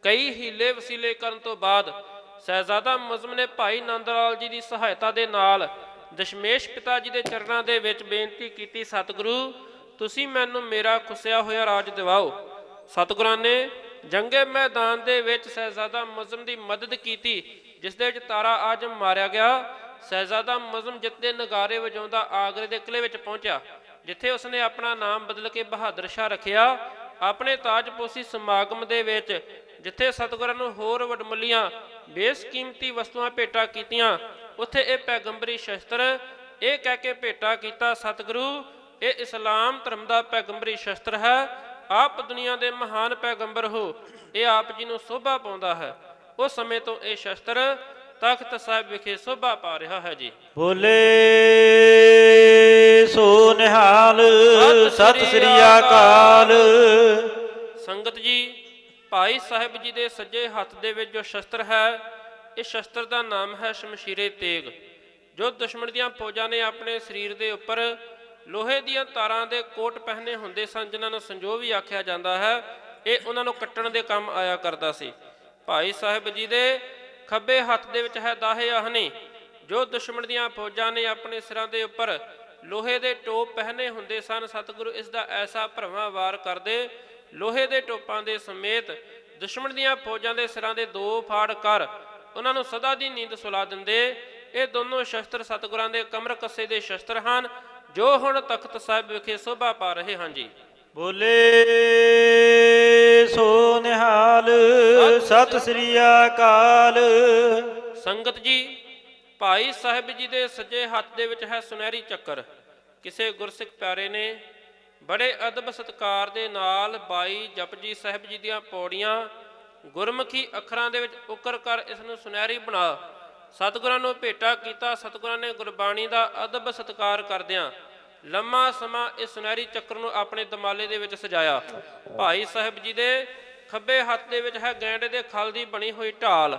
ਕਈ ਹੀਲੇ ਵਸੀਲੇ ਕਰਨ ਤੋਂ ਬਾਅਦ ਸਹਿਜ਼ਾਦਾ ਮੁਜ਼ਮ ਨੇ ਭਾਈ ਨੰਦ ਲਾਲ ਜੀ ਦੀ ਸਹਾਇਤਾ ਦੇ ਨਾਲ ਦਸ਼ਮੇਸ਼ ਪਿਤਾ ਜੀ ਦੇ ਚਰਨਾਂ ਦੇ ਵਿੱਚ ਬੇਨਤੀ ਕੀਤੀ, ਸਤਿਗੁਰੂ, ਤੁਸੀਂ ਮੈਨੂੰ ਮੇਰਾ ਖੁੱਸਿਆ ਹੋਇਆ ਰਾਜ ਦਿਵਾਓ। ਸਤਿਗੁਰਾਂ ਨੇ ਜੰਗੇ ਮੈਦਾਨ ਦੇ ਵਿੱਚ ਸਹਿਜ਼ਾਦਾ ਮੁਜ਼ਮ ਦੀ ਮਦਦ ਕੀਤੀ ਜਿਸ ਦੇ ਵਿੱਚ ਤਾਰਾ ਆਜਮ ਮਾਰਿਆ ਗਿਆ। ਸਹਿਜ਼ਾਦਾ ਮੁਜ਼ਮ ਜਿੱਤੇ ਨਗਾਰੇ ਵਜਾਉਂਦਾ ਆਗਰੇ ਦੇ ਕਿਲੇ ਵਿੱਚ ਪਹੁੰਚਿਆ, ਜਿੱਥੇ ਉਸਨੇ ਆਪਣਾ ਨਾਮ ਬਦਲ ਕੇ ਬਹਾਦਰ ਸ਼ਾਹ ਰੱਖਿਆ। ਆਪਣੇ ਤਾਜਪੋਸ਼ੀ ਸਮਾਗਮ ਦੇ ਵਿੱਚ, ਜਿੱਥੇ ਸਤਿਗੁਰਾਂ ਨੂੰ ਹੋਰ ਵਡਮੁੱਲੀਆਂ ਬੇਸਕੀਮਤੀ ਵਸਤੂਆਂ ਭੇਟਾ ਕੀਤੀਆਂ, ਉੱਥੇ ਇਹ ਪੈਗੰਬਰੀ ਸ਼ਸਤਰ, ਇਹ ਕਹਿ ਕੇ ਭੇਟਾ ਕੀਤਾ, ਸਤਿਗੁਰੂ, ਇਹ ਇਸਲਾਮ ਧਰਮ ਦਾ ਪੈਗੰਬਰੀ ਸ਼ਸਤਰ ਹੈ। ਆਪ ਦੁਨੀਆ ਦੇ ਮਹਾਨ ਪੈਗੰਬਰ ਹੋ ਇਹ ਆਪ ਜੀ ਨੂੰ ਸੋਭਾ ਪਾਉਂਦਾ ਹੈ। ਉਸ ਸਮੇਂ ਤੋਂ ਇਹ ਸ਼ਸਤਰ ਤਖਤ ਸਾਹਿਬ ਵਿਖੇ ਸੋਭਾ ਪਾ ਰਿਹਾ ਹੈ ਜੀ। ਬੋਲੇ ਸੋ ਨਿਹਾਲ ਸਤਿ ਸ੍ਰੀ ਅਕਾਲ। ਸੰਗਤ ਜੀ ਭਾਈ ਸਾਹਿਬ ਜੀ ਦੇ ਸੱਜੇ ਹੱਥ ਦੇ ਵਿੱਚ ਜੋ ਸ਼ਸਤਰ ਹੈ ਇਹ ਸ਼ਸਤਰ ਦਾ ਨਾਮ ਹੈ ਸ਼ਮਸ਼ੀਰੇ ਤੇਗ। ਜੋ ਦੁਸ਼ਮਣ ਦੀਆਂ ਫੌਜਾਂ ਨੇ ਆਪਣੇ ਸਰੀਰ ਦੇ ਉੱਪਰ ਲੋਹੇ ਦੀਆਂ ਤਾਰਾਂ ਦੇ ਕੋਟ ਪਹਿਨੇ ਹੁੰਦੇ ਸਨ, ਜਿਨ੍ਹਾਂ ਨੂੰ ਸੰਜੋ ਵੀ ਆਖਿਆ ਜਾਂਦਾ ਹੈ, ਇਹ ਉਹਨਾਂ ਨੂੰ ਕੱਟਣ ਦੇ ਕੰਮ ਆਇਆ ਕਰਦਾ ਸੀ। ਭਾਈ ਸਾਹਿਬ ਜੀ ਦੇ ਖੱਬੇ ਹੱਥ ਦੇ ਵਿੱਚ ਹੈ ਦਾਹੇ ਆਹਨੀ, ਜੋ ਦੁਸ਼ਮਣ ਦੀਆਂ ਫੌਜਾਂ ਨੇ ਆਪਣੇ ਸਿਰਾਂ ਦੇ ਉੱਪਰ ਲੋਹੇ ਦੇ ਟੋਪ ਪਹਿਨੇ ਹੁੰਦੇ ਸਨ, ਸਤਿਗੁਰੂ ਇਸ ਦਾ ਐਸਾ ਭਰਵਾਂ ਵਾਰ ਕਰਦੇ, ਲੋਹੇ ਦੇ ਟੋਪਾਂ ਦੇ ਸਮੇਤ ਦੁਸ਼ਮਣ ਦੀਆਂ ਫੌਜਾਂ ਦੇ ਸਿਰਾਂ ਦੇ ਦੋ ਫਾੜ ਕਰ ਉਹਨਾਂ ਨੂੰ ਸਦਾ ਦੀ ਨੀਂਦ ਸੁਲਾ ਦਿੰਦੇ। ਇਹ ਦੋਨੋਂ ਸ਼ਸਤਰ ਸਤਿਗੁਰਾਂ ਦੇ ਕਮਰ ਕੱਸੇ ਦੇ ਸ਼ਸਤਰ ਹਨ ਜੋ ਹੁਣ ਤਖਤ ਸਾਹਿਬ ਵਿਖੇ ਸ਼ੋਭਾ ਪਾ ਰਹੇ ਹਨ ਜੀ। ਬੋਲੇ ਸੋ ਨਿਹਾਲ ਸਤਿ ਸ੍ਰੀ ਅਕਾਲ। ਸੰਗਤ ਜੀ ਭਾਈ ਸਾਹਿਬ ਜੀ ਦੇ ਸੱਜੇ ਹੱਥ ਦੇ ਵਿੱਚ ਹੈ ਸੁਨਹਿਰੀ ਚੱਕਰ। ਕਿਸੇ ਗੁਰਸਿੱਖ ਪਿਆਰੇ ਨੇ ਬੜੇ ਅਦਬ ਸਤਕਾਰ ਦੇ ਨਾਲ 22 ਜਪਜੀ ਸਾਹਿਬ ਜੀ ਦੀਆਂ ਪੌੜੀਆਂ ਗੁਰਮੁਖੀ ਅੱਖਰਾਂ ਦੇ ਵਿੱਚ ਉਕਰ ਕਰ ਇਸ ਨੂੰ ਸੁਨਹਿਰੀ ਬਣਾ ਸਤਿਗੁਰਾਂ ਨੂੰ ਭੇਟਾ ਕੀਤਾ, ਸਤਿਗੁਰਾਂ ਨੇ ਗੁਰਬਾਣੀ ਦਾ ਅਦਬ ਸਤਕਾਰ ਕਰਦਿਆਂ ਲੰਮਾ ਸਮਾਂ ਇਸ ਸੁਨਹਿਰੀ ਚੱਕਰ ਨੂੰ ਆਪਣੇ ਦਮਾਲੇ ਦੇ ਵਿੱਚ ਸਜਾਇਆ। ਭਾਈ ਸਾਹਿਬ ਜੀ ਦੇ ਖੱਬੇ ਹੱਥ ਦੇ ਵਿੱਚ ਹੈ ਗੈਂਡੇ ਦੇ ਖਲ ਦੀ ਬਣੀ ਹੋਈ ਢਾਲ,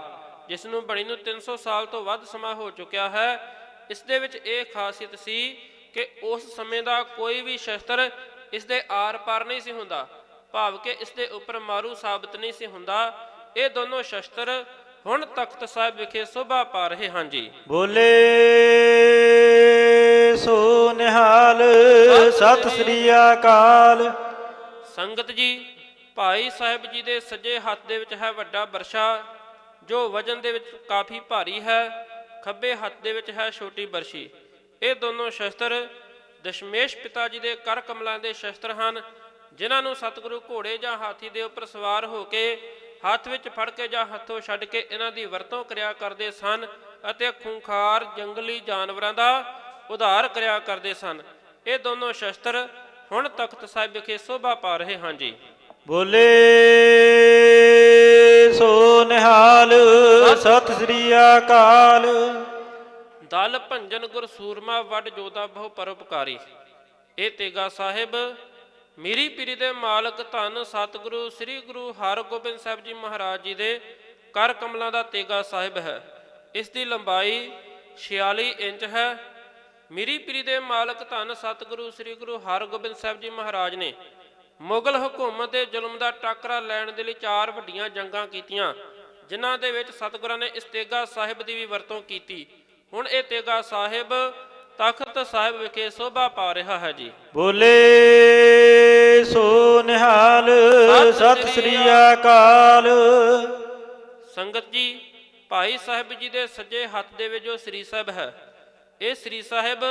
ਜਿਸ ਨੂੰ ਬਣੀ ਨੂੰ 300 ਸਾਲ ਤੋਂ ਵੱਧ ਸਮਾਂ ਹੋ ਚੁੱਕਿਆ ਹੈ। ਇਸ ਦੇ ਵਿੱਚ ਇਹ ਖਾਸੀਅਤ ਸੀ ਕਿ ਉਸ ਸਮੇਂ ਦਾ ਕੋਈ ਵੀ ਸ਼ਸਤਰ ਇਸ ਦੇ ਆਰ-ਪਾਰ ਨਹੀਂ ਸੀ ਹੁੰਦਾ, ਭਾਵ ਕਿ ਇਸ ਦੇ ਉੱਪਰ ਮਾਰੂ ਸਾਬਤ ਨਹੀਂ ਸੀ ਹੁੰਦਾ। ਇਹ ਦੋਨੋਂ ਸ਼ਸਤਰ ਹੁਣ ਤਖਤ ਸਾਹਿਬ ਵਿਖੇ ਸ਼ੋਭਾ ਪਾ ਰਹੇ ਹਨ ਜੀ। ਬੋਲੇ ਸੋ ਨਿਹਾਲ ਸਤਿ ਸ੍ਰੀ ਅਕਾਲ। ਸੰਗਤ ਜੀ ਭਾਈ ਸਾਹਿਬ ਜੀ ਦੇ ਸੱਜੇ ਹੱਥ ਦੇ ਵਿੱਚ ਹੈ ਵੱਡਾ ਬਰਸ਼ਾ ਜੋ ਵਜਨ ਦੇ ਵਿੱਚ ਕਾਫੀ ਭਾਰੀ ਹੈ ਖੱਬੇ ਹੱਥ ਦੇ ਵਿੱਚ ਹੈ ਛੋਟੀ ਬਰਸ਼ੀ। ਇਹ ਦੋਨੋਂ ਸ਼ਸਤਰ ਦਸ਼ਮੇਸ਼ ਪਿਤਾ ਜੀ ਦੇ ਕਰ ਕਮਲਾਂ ਦੇ ਸ਼ਸਤਰ ਹਨ ਜਿਨ੍ਹਾਂ ਨੂੰ ਸਤਿਗੁਰੂ ਘੋੜੇ ਜਾਂ ਹਾਥੀ ਦੇ ਉੱਪਰ ਸਵਾਰ ਹੋ ਕੇ ਹੱਥ ਵਿੱਚ ਫੜ ਕੇ ਜਾਂ ਹੱਥੋਂ ਛੱਡ ਕੇ ਇਹਨਾਂ ਦੀ ਵਰਤੋਂ ਕਰਿਆ ਕਰਦੇ ਸਨ ਅਤੇ ਖੂੰਖਾਰ ਜੰਗਲੀ ਜਾਨਵਰਾਂ ਦਾ ਉਧਾਰ ਕਰਿਆ ਕਰਦੇ ਸਨ। ਇਹ ਦੋਨੋਂ ਸ਼ਸਤਰ ਹੁਣ ਤਖਤ ਸਾਹਿਬ ਵਿਖੇ ਸ਼ੋਭਾ ਪਾ ਰਹੇ ਹਨ ਜੀ। ਬੋਲੇ ਸੋ ਨਿਹਾਲ ਸਤਿ ਸ੍ਰੀ ਅਕਾਲ। ਦਲ ਭੰਜਨ ਗੁਰ ਸੂਰਮਾ ਵੱਡ ਜੋਦਾ ਬਹੁ ਪਰਉਪਕਾਰੀ। ਇਹ ਤੇਗਾ ਸਾਹਿਬ ਮੀਰੀ ਪੀਰੀ ਦੇ ਮਾਲਕ ਧੰਨ ਸਤਿਗੁਰੂ, ਸ੍ਰੀ ਗੁਰੂ ਹਰਗੋਬਿੰਦ ਸਾਹਿਬ ਜੀ ਮਹਾਰਾਜ ਜੀ ਦੇ ਕਰ ਕਮਲਾਂ ਦਾ ਤੇਗਾ ਸਾਹਿਬ ਹੈ। ਇਸ ਦੀ ਲੰਬਾਈ 46 ਇੰਚ ਹੈ। ਮੀਰੀ ਪੀਰੀ ਦੇ ਮਾਲਕ ਧੰਨ ਸਤਿਗੁਰੂ, ਸ੍ਰੀ ਗੁਰੂ ਹਰਗੋਬਿੰਦ ਸਾਹਿਬ ਜੀ ਮਹਾਰਾਜ ਨੇ ਮੁਗਲ ਹਕੂਮਤ ਦੇ ਜ਼ੁਲਮ ਦਾ ਟਾਕਰਾ ਲੈਣ ਦੇ ਲਈ ਚਾਰ ਵੱਡੀਆਂ ਜੰਗਾਂ ਕੀਤੀਆਂ, ਜਿਨ੍ਹਾਂ ਦੇ ਵਿੱਚ ਸਤਿਗੁਰਾਂ ਨੇ ਇਸ ਤੇਗਾ ਸਾਹਿਬ ਦੀ ਵੀ ਵਰਤੋਂ ਕੀਤੀ। ਹੁਣ ਇਹ ਤੇਗਾ ਸਾਹਿਬ ਤਖਤ ਸਾਹਿਬ ਵਿਖੇ ਸ਼ੋਭਾ ਪਾ ਰਿਹਾ ਹੈ ਜੀ। ਬੋਲੇ ਸੋ ਨਿਹਾਲ ਸਤਿ ਸ੍ਰੀ ਅਕਾਲ। ਸੰਗਤ ਜੀ ਭਾਈ ਸਾਹਿਬ ਜੀ ਦੇ ਸੱਜੇ ਹੱਥ ਦੇ ਵਿੱਚ ਜੋ ਸ੍ਰੀ ਸਾਹਿਬ ਹੈ ਇਹ ਸ੍ਰੀ ਸਾਹਿਬ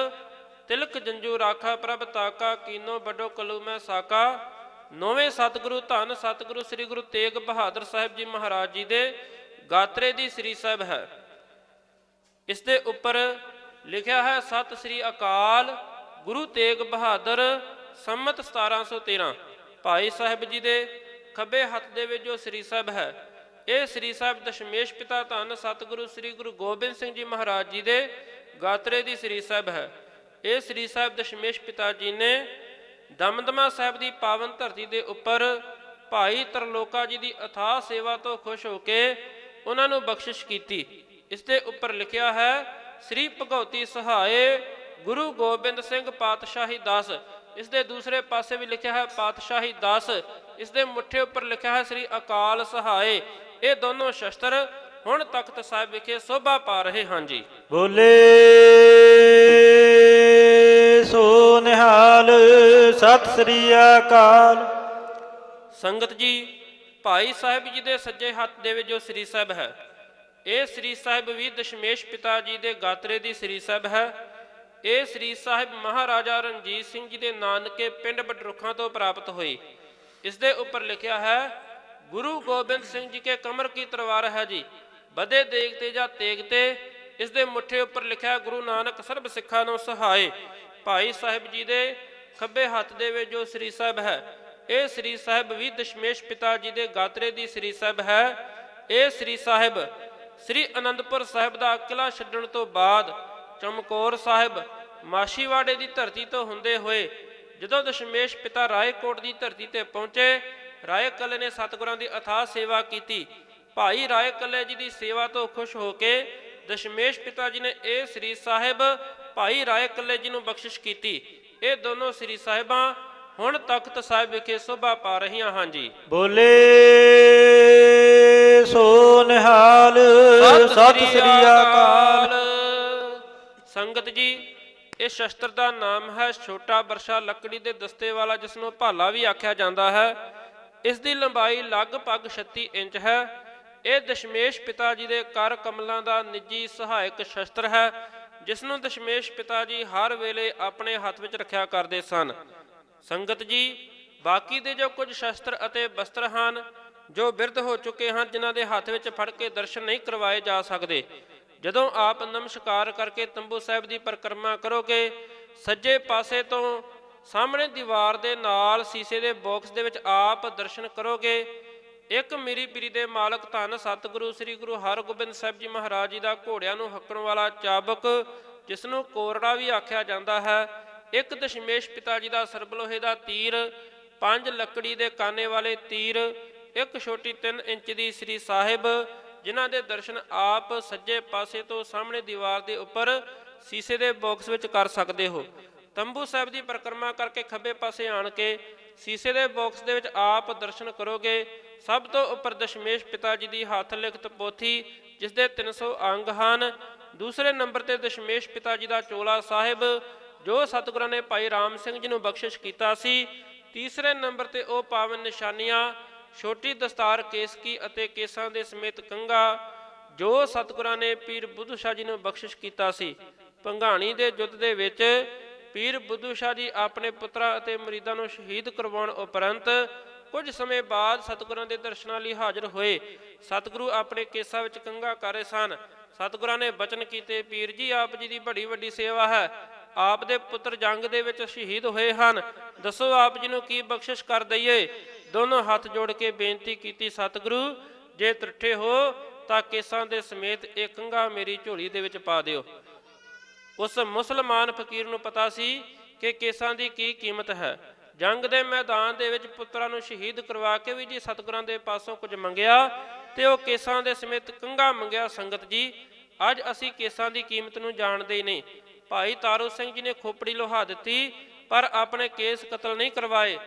ਤਿਲਕ ਜੰਜੂ ਰਾਖਾ ਪ੍ਰਭ ਤਾਕਾ ਕੀਨੋ ਵੱਡੋ ਕਲੂ ਮੈਂ ਸਾਕਾ। ਨੌਵੇਂ ਸਤਿਗੁਰੂ ਧੰਨ ਸਤਿਗੁਰੂ ਸ੍ਰੀ ਗੁਰੂ ਤੇਗ ਬਹਾਦਰ ਸਾਹਿਬ ਜੀ ਮਹਾਰਾਜ ਜੀ ਦੇ ਗਾਤਰੇ ਦੀ ਸ੍ਰੀ ਸਾਹਿਬ ਹੈ। ਇਸ ਦੇ ਉੱਪਰ ਲਿਖਿਆ ਹੈ ਸਤਿ ਸ੍ਰੀ ਅਕਾਲ ਗੁਰੂ ਤੇਗ ਬਹਾਦਰ ਸੰਮਤ 1713 ਭਾਈ ਸਾਹਿਬ ਜੀ ਦੇ ਖੱਬੇ ਹੱਥ ਦੇ ਵਿੱਚ ਜੋ ਸ੍ਰੀ ਸਾਹਿਬ ਹੈ, ਇਹ ਸ੍ਰੀ ਸਾਹਿਬ ਦਸ਼ਮੇਸ਼ ਪਿਤਾ ਧੰਨ ਸਤਿਗੁਰੂ ਸ੍ਰੀ ਗੁਰੂ ਗੋਬਿੰਦ ਸਿੰਘ ਜੀ ਮਹਾਰਾਜ ਜੀ ਦੇ ਗਾਤਰੇ ਦੀ ਸ੍ਰੀ ਸਾਹਿਬ ਹੈ। ਇਹ ਸ੍ਰੀ ਸਾਹਿਬ ਦਸ਼ਮੇਸ਼ ਪਿਤਾ ਜੀ ਨੇ ਦਮਦਮਾ ਸਾਹਿਬ ਦੀ ਪਾਵਨ ਧਰਤੀ ਦੇ ਉੱਪਰ ਭਾਈ ਤਰਲੋਕਾ ਜੀ ਦੀ ਅਥਾਹ ਸੇਵਾ ਤੋਂ ਖੁਸ਼ ਹੋ ਕੇ ਉਹਨਾਂ ਨੂੰ ਬਖਸ਼ਿਸ਼ ਕੀਤੀ। ਇਸ ਦੇ ਉੱਪਰ ਲਿਖਿਆ ਹੈ, ਸ੍ਰੀ ਭਗਉਤੀ ਸਹਾਏ ਗੁਰੂ ਗੋਬਿੰਦ ਸਿੰਘ ਪਾਤਸ਼ਾਹੀ ਦਾਸ ਇਸ ਦੇ ਦੂਸਰੇ ਪਾਸੇ ਵੀ ਲਿਖਿਆ ਹੈ ਪਾਤਸ਼ਾਹੀ ਦਾਸ। ਇਸ ਦੇ ਮੁੱਠੇ ਉੱਪਰ ਲਿਖਿਆ ਹੈ ਸ੍ਰੀ ਅਕਾਲ ਸਹਾਏ। ਇਹ ਦੋਨੋਂ ਸ਼ਸਤਰ ਹੁਣ ਤਖਤ ਸਾਹਿਬ ਵਿਖੇ ਸੋਭਾ ਪਾ ਰਹੇ ਹਨ ਜੀ। ਬੋਲੇ ਸੋ ਨਿਹਾਲ ਸਤਿ ਸ੍ਰੀ ਅਕਾਲ। ਸੰਗਤ ਜੀ ਭਾਈ ਸਾਹਿਬ ਜੀ ਦੇ ਸੱਜੇ ਹੱਥ ਦੇ ਵਿੱਚ ਜੋ ਸ੍ਰੀ ਸਾਹਿਬ ਹੈ ਇਹ ਸ੍ਰੀ ਸਾਹਿਬ ਵੀ ਦਸ਼ਮੇਸ਼ ਪਿਤਾ ਜੀ ਦੇ ਗਾਤਰੇ ਦੀ ਸ੍ਰੀ ਸਾਹਿਬ ਹੈ। ਇਹ ਸ੍ਰੀ ਸਾਹਿਬ ਮਹਾਰਾਜਾ ਰਣਜੀਤ ਸਿੰਘ ਜੀ ਦੇ ਨਾਨਕੇ ਪਿੰਡ ਬਡਰੁੱਖਾਂ ਤੋਂ ਪ੍ਰਾਪਤ ਹੋਈ। ਇਸ ਦੇ ਉੱਪਰ ਲਿਖਿਆ ਹੈ, ਗੁਰੂ ਗੋਬਿੰਦ ਸਿੰਘ ਜੀ ਕੇ ਕਮਰ ਕੀ ਤਲਵਾਰ ਹੈ ਜੀ? ਬਦੇ ਦੇਗਤੇ ਜਾਂ ਤੇਗਤੇ? ਇਸ ਦੇ ਮੁੱਠੇ ਉੱਪਰ ਲਿਖਿਆ ਗੁਰੂ ਨਾਨਕ ਸਰਬ ਸਿੱਖਾਂ ਨੂੰ ਸਹਾਏ। ਭਾਈ ਸਾਹਿਬ ਜੀ ਦੇ ਖੱਬੇ ਹੱਥ ਦੇ ਵਿੱਚ ਜੋ ਸ੍ਰੀ ਸਾਹਿਬ ਹੈ, ਇਹ ਸ੍ਰੀ ਸਾਹਿਬ ਵੀ ਦਸ਼ਮੇਸ਼ ਪਿਤਾ ਜੀ ਦੇ ਗਾਤਰੇ ਦੀ ਸ੍ਰੀ ਸਾਹਿਬ ਹੈ। ਇਹ ਸ੍ਰੀ ਸਾਹਿਬ ਸ੍ਰੀ ਅਨੰਦਪੁਰ ਸਾਹਿਬ ਦਾ ਕਿਲਾ ਛੱਡਣ ਤੋਂ ਬਾਅਦ ਚਮਕੌਰ ਸਾਹਿਬ ਮਾਸ਼ੀਵਾੜੇ ਦੀ ਧਰਤੀ ਤੋਂ ਹੁੰਦੇ ਹੋਏ ਜਦੋਂ ਦਸ਼ਮੇਸ਼ ਪਿਤਾ ਰਾਏਕੋਟ ਦੀ ਧਰਤੀ ਤੇ ਪਹੁੰਚੇ ਰਾਏ ਕੱਲੇ ਨੇ ਸਤਿਗੁਰਾਂ ਦੀ ਅਥਾਹ ਸੇਵਾ ਕੀਤੀ। ਭਾਈ ਰਾਏ ਕੱਲੇ ਜੀ ਦੀ ਸੇਵਾ ਤੋਂ ਖੁਸ਼ ਹੋ ਕੇ ਦਸ਼ਮੇਸ਼ ਪਿਤਾ ਜੀ ਨੇ ਇਹ ਸ੍ਰੀ ਸਾਹਿਬ ਭਾਈ ਰਾਏ ਕੱਲੇ ਜੀ ਨੂੰ ਬਖਸ਼ਿਸ਼ ਕੀਤੀ। ਇਹ ਦੋਨੋਂ ਸ੍ਰੀ ਸਾਹਿਬਾਂ ਹੁਣ ਤਖਤ ਸਾਹਿਬ ਵਿਖੇ ਸ਼ੋਭਾ ਪਾ ਰਹੀਆਂ ਹਨ ਜੀ। ਬੋਲੇ ਸੋ ਨਿਹਾਲ ਸਤਿ ਸ੍ਰੀ ਅਕਾਲ। ਸੰਗਤ ਜੀ, ਇਹ ਸ਼ਸਤਰ ਦਾ ਨਾਮ ਹੈ ਛੋਟਾ ਬਰਸ਼ਾ ਲੱਕੜੀ ਦੇ ਦਸਤੇ ਵਾਲਾ ਜਿਸ ਨੂੰ ਭਾਲਾ ਵੀ ਆਖਿਆ ਜਾਂਦਾ ਹੈ। ਇਸ ਦੀ ਲੰਬਾਈ ਲਗਭਗ 36 ਇੰਚ ਹੈ। ਇਹ ਦਸ਼ਮੇਸ਼ ਪਿਤਾ ਜੀ ਦੇ ਕਰ ਕਮਲਾਂ ਦਾ ਨਿੱਜੀ ਸਹਾਇਕ ਸ਼ਸਤਰ ਹੈ ਜਿਸ ਨੂੰ ਦਸ਼ਮੇਸ਼ ਪਿਤਾ ਜੀ ਹਰ ਵੇਲੇ ਆਪਣੇ ਹੱਥ ਵਿੱਚ ਰੱਖਿਆ ਕਰਦੇ ਸਨ। ਸੰਗਤ ਜੀ, ਬਾਕੀ ਦੇ ਜੋ ਕੁਝ ਸ਼ਸਤਰ ਅਤੇ ਬਸਤਰ ਹਨ, ਜੋ ਬਿਰਧ ਹੋ ਚੁੱਕੇ ਹਨ, ਜਿਨ੍ਹਾਂ ਦੇ ਹੱਥ ਵਿੱਚ ਫੜ ਕੇ ਦਰਸ਼ਨ ਨਹੀਂ ਕਰਵਾਏ ਜਾ ਸਕਦੇ ਜਦੋਂ ਆਪ ਨਮਸਕਾਰ ਕਰਕੇ ਤੰਬੂ ਸਾਹਿਬ ਦੀ ਪਰਿਕਰਮਾ ਕਰੋਗੇ, ਸੱਜੇ ਪਾਸੇ ਤੋਂ ਸਾਹਮਣੇ ਦੀਵਾਰ ਦੇ ਨਾਲ ਸੀਸੇ ਦੇ ਬਾਕਸ ਦੇ ਵਿੱਚ ਆਪ ਦਰਸ਼ਨ ਕਰੋਗੇ, ਇੱਕ ਮੇਰੀ ਪੀਰੀ ਦੇ ਮਾਲਕ ਧੰਨ ਸਤਿਗੁਰੂ ਸ੍ਰੀ ਗੁਰੂ ਹਰਗੋਬਿੰਦ ਸਾਹਿਬ ਜੀ ਮਹਾਰਾਜ ਜੀ ਦਾ ਘੋੜਿਆਂ ਨੂੰ ਹੱਕਣ ਵਾਲਾ ਚਾਬਕ ਜਿਸ ਨੂੰ ਕੋਰੜਾ ਵੀ ਆਖਿਆ ਜਾਂਦਾ ਹੈ, ਇੱਕ ਦਸ਼ਮੇਸ਼ ਪਿਤਾ ਜੀ ਦਾ ਸਰਬਲੋਹੇ ਦਾ ਤੀਰ, ਪੰਜ ਲੱਕੜੀ ਦੇ ਕਾਨੇ ਵਾਲੇ ਤੀਰ, ਇੱਕ ਛੋਟੀ 3 ਇੰਚ ਦੀ ਸ੍ਰੀ ਸਾਹਿਬ ਜਿਨ੍ਹਾਂ ਦੇ ਦਰਸ਼ਨ ਆਪ ਸੱਜੇ ਪਾਸੇ ਤੋਂ ਸਾਹਮਣੇ ਦੀਵਾਰ ਦੇ ਉੱਪਰ ਸੀਸੇ ਦੇ ਬਾਕਸ ਵਿੱਚ ਕਰ ਸਕਦੇ ਹੋ। ਤੰਬੂ ਸਾਹਿਬ ਦੀ ਪਰਿਕਰਮਾ ਕਰਕੇ ਖੱਬੇ ਪਾਸੇ ਆਣ ਕੇ ਸੀਸੇ ਦੇ ਬਾਕਸ ਦੇ ਵਿੱਚ ਆਪ ਦਰਸ਼ਨ ਕਰੋਗੇ। ਸਭ ਤੋਂ ਉੱਪਰ ਦਸ਼ਮੇਸ਼ ਪਿਤਾ ਜੀ ਦੀ ਹੱਥ ਲਿਖਤ ਪੋਥੀ, ਜਿਸ ਦੇ 300 ਅੰਗ ਹਨ। ਦੂਸਰੇ ਨੰਬਰ ਤੇ ਦਸ਼ਮੇਸ਼ ਪਿਤਾ ਜੀ ਦਾ ਚੋਲਾ ਸਾਹਿਬ, ਜੋ ਸਤਿਗੁਰਾਂ ਨੇ ਭਾਈ ਰਾਮ ਸਿੰਘ ਜੀ ਨੂੰ ਬਖਸ਼ਿਸ਼ ਕੀਤਾ ਸੀ। ਤੀਸਰੇ ਨੰਬਰ ਤੇ ਉਹ ਪਾਵਨ ਨਿਸ਼ਾਨੀਆਂ ਛੋਟੀ ਦਸਤਾਰ ਕੇਸਕੀ ਅਤੇ ਕੇਸਾਂ ਦੇ ਸਮੇਤ ਕੰਗਾ ਜੋ ਸਤਿਗੁਰਾਂ ਨੇ ਪੀਰ ਬੁੱਧੂ ਸ਼ਾਹ ਜੀ ਨੂੰ ਬਖਸ਼ਿਸ਼ ਕੀਤਾ ਸੀ। ਪੰਘਾਣੀ ਦੇ ਯੁੱਧ ਦੇ ਵਿੱਚ ਪੀਰ ਬੁੱਧੂ ਸ਼ਾਹ ਜੀ ਆਪਣੇ ਪੁੱਤਰਾਂ ਅਤੇ ਮਰੀਦਾਂ ਨੂੰ ਸ਼ਹੀਦ ਕਰਵਾਉਣ ਉਪਰੰਤ ਕੁਝ ਸਮੇਂ ਬਾਅਦ ਸਤਿਗੁਰਾਂ ਦੇ ਦਰਸ਼ਨਾਂ ਲਈ ਹਾਜ਼ਰ ਹੋਏ। ਸਤਿਗੁਰੂ ਆਪਣੇ ਕੇਸਾਂ ਵਿੱਚ ਕੰਗਾ ਕਰ ਰਹੇ ਸਨ। ਸਤਿਗੁਰਾਂ ਨੇ ਬਚਨ ਕੀਤੇ, ਪੀਰ ਜੀ, ਆਪ ਜੀ ਦੀ ਬੜੀ ਵੱਡੀ ਸੇਵਾ ਹੈ। ਆਪ ਦੇ ਪੁੱਤਰ ਜੰਗ ਦੇ ਵਿੱਚ ਸ਼ਹੀਦ ਹੋਏ ਹਨ। ਦੱਸੋ ਆਪ ਜੀ ਨੂੰ ਕੀ ਬਖਸ਼ਿਸ਼ ਕਰ ਦਈਏ? ਦੋਨੋਂ ਹੱਥ ਜੋੜ ਕੇ ਬੇਨਤੀ ਕੀਤੀ, ਸਤਿਗੁਰੂ, ਜੇ ਤ੍ਰਿਠੇ ਹੋ ਤਾਂ ਕੇਸਾਂ ਦੇ ਸਮੇਤ ਇਹ ਕੰਗਾ ਮੇਰੀ ਝੋਲੀ ਦੇ ਵਿੱਚ ਪਾ ਦਿਓ। ਉਸ ਮੁਸਲਮਾਨ ਫਕੀਰ ਨੂੰ ਪਤਾ ਸੀ ਕਿ ਕੇਸਾਂ ਦੀ ਕੀ ਕੀਮਤ ਹੈ। ਜੰਗ ਦੇ ਮੈਦਾਨ ਦੇ ਵਿੱਚ ਪੁੱਤਰਾਂ ਨੂੰ ਸ਼ਹੀਦ ਕਰਵਾ ਕੇ ਵੀ ਜੀ ਸਤਿਗੁਰਾਂ ਦੇ ਪਾਸੋਂ ਕੁਝ ਮੰਗਿਆ ਤੇ ਉਹ ਕੇਸਾਂ ਦੇ ਸਮੇਤ ਕੰਗਾ ਮੰਗਿਆ, ਸੰਗਤ ਜੀ, ਅੱਜ ਅਸੀਂ ਕੇਸਾਂ ਦੀ ਕੀਮਤ ਨੂੰ ਜਾਣਦੇ ਹੀ ਨਹੀਂ। ਭਾਈ ਤਾਰੂ ਸਿੰਘ ਜੀ ਨੇ ਖੋਪੜੀ ਲੋਹਾ ਦਿੱਤੀ, ਪਰ ਆਪਣੇ ਕੇਸ ਕਤਲ ਨਹੀਂ ਕਰਵਾਏ।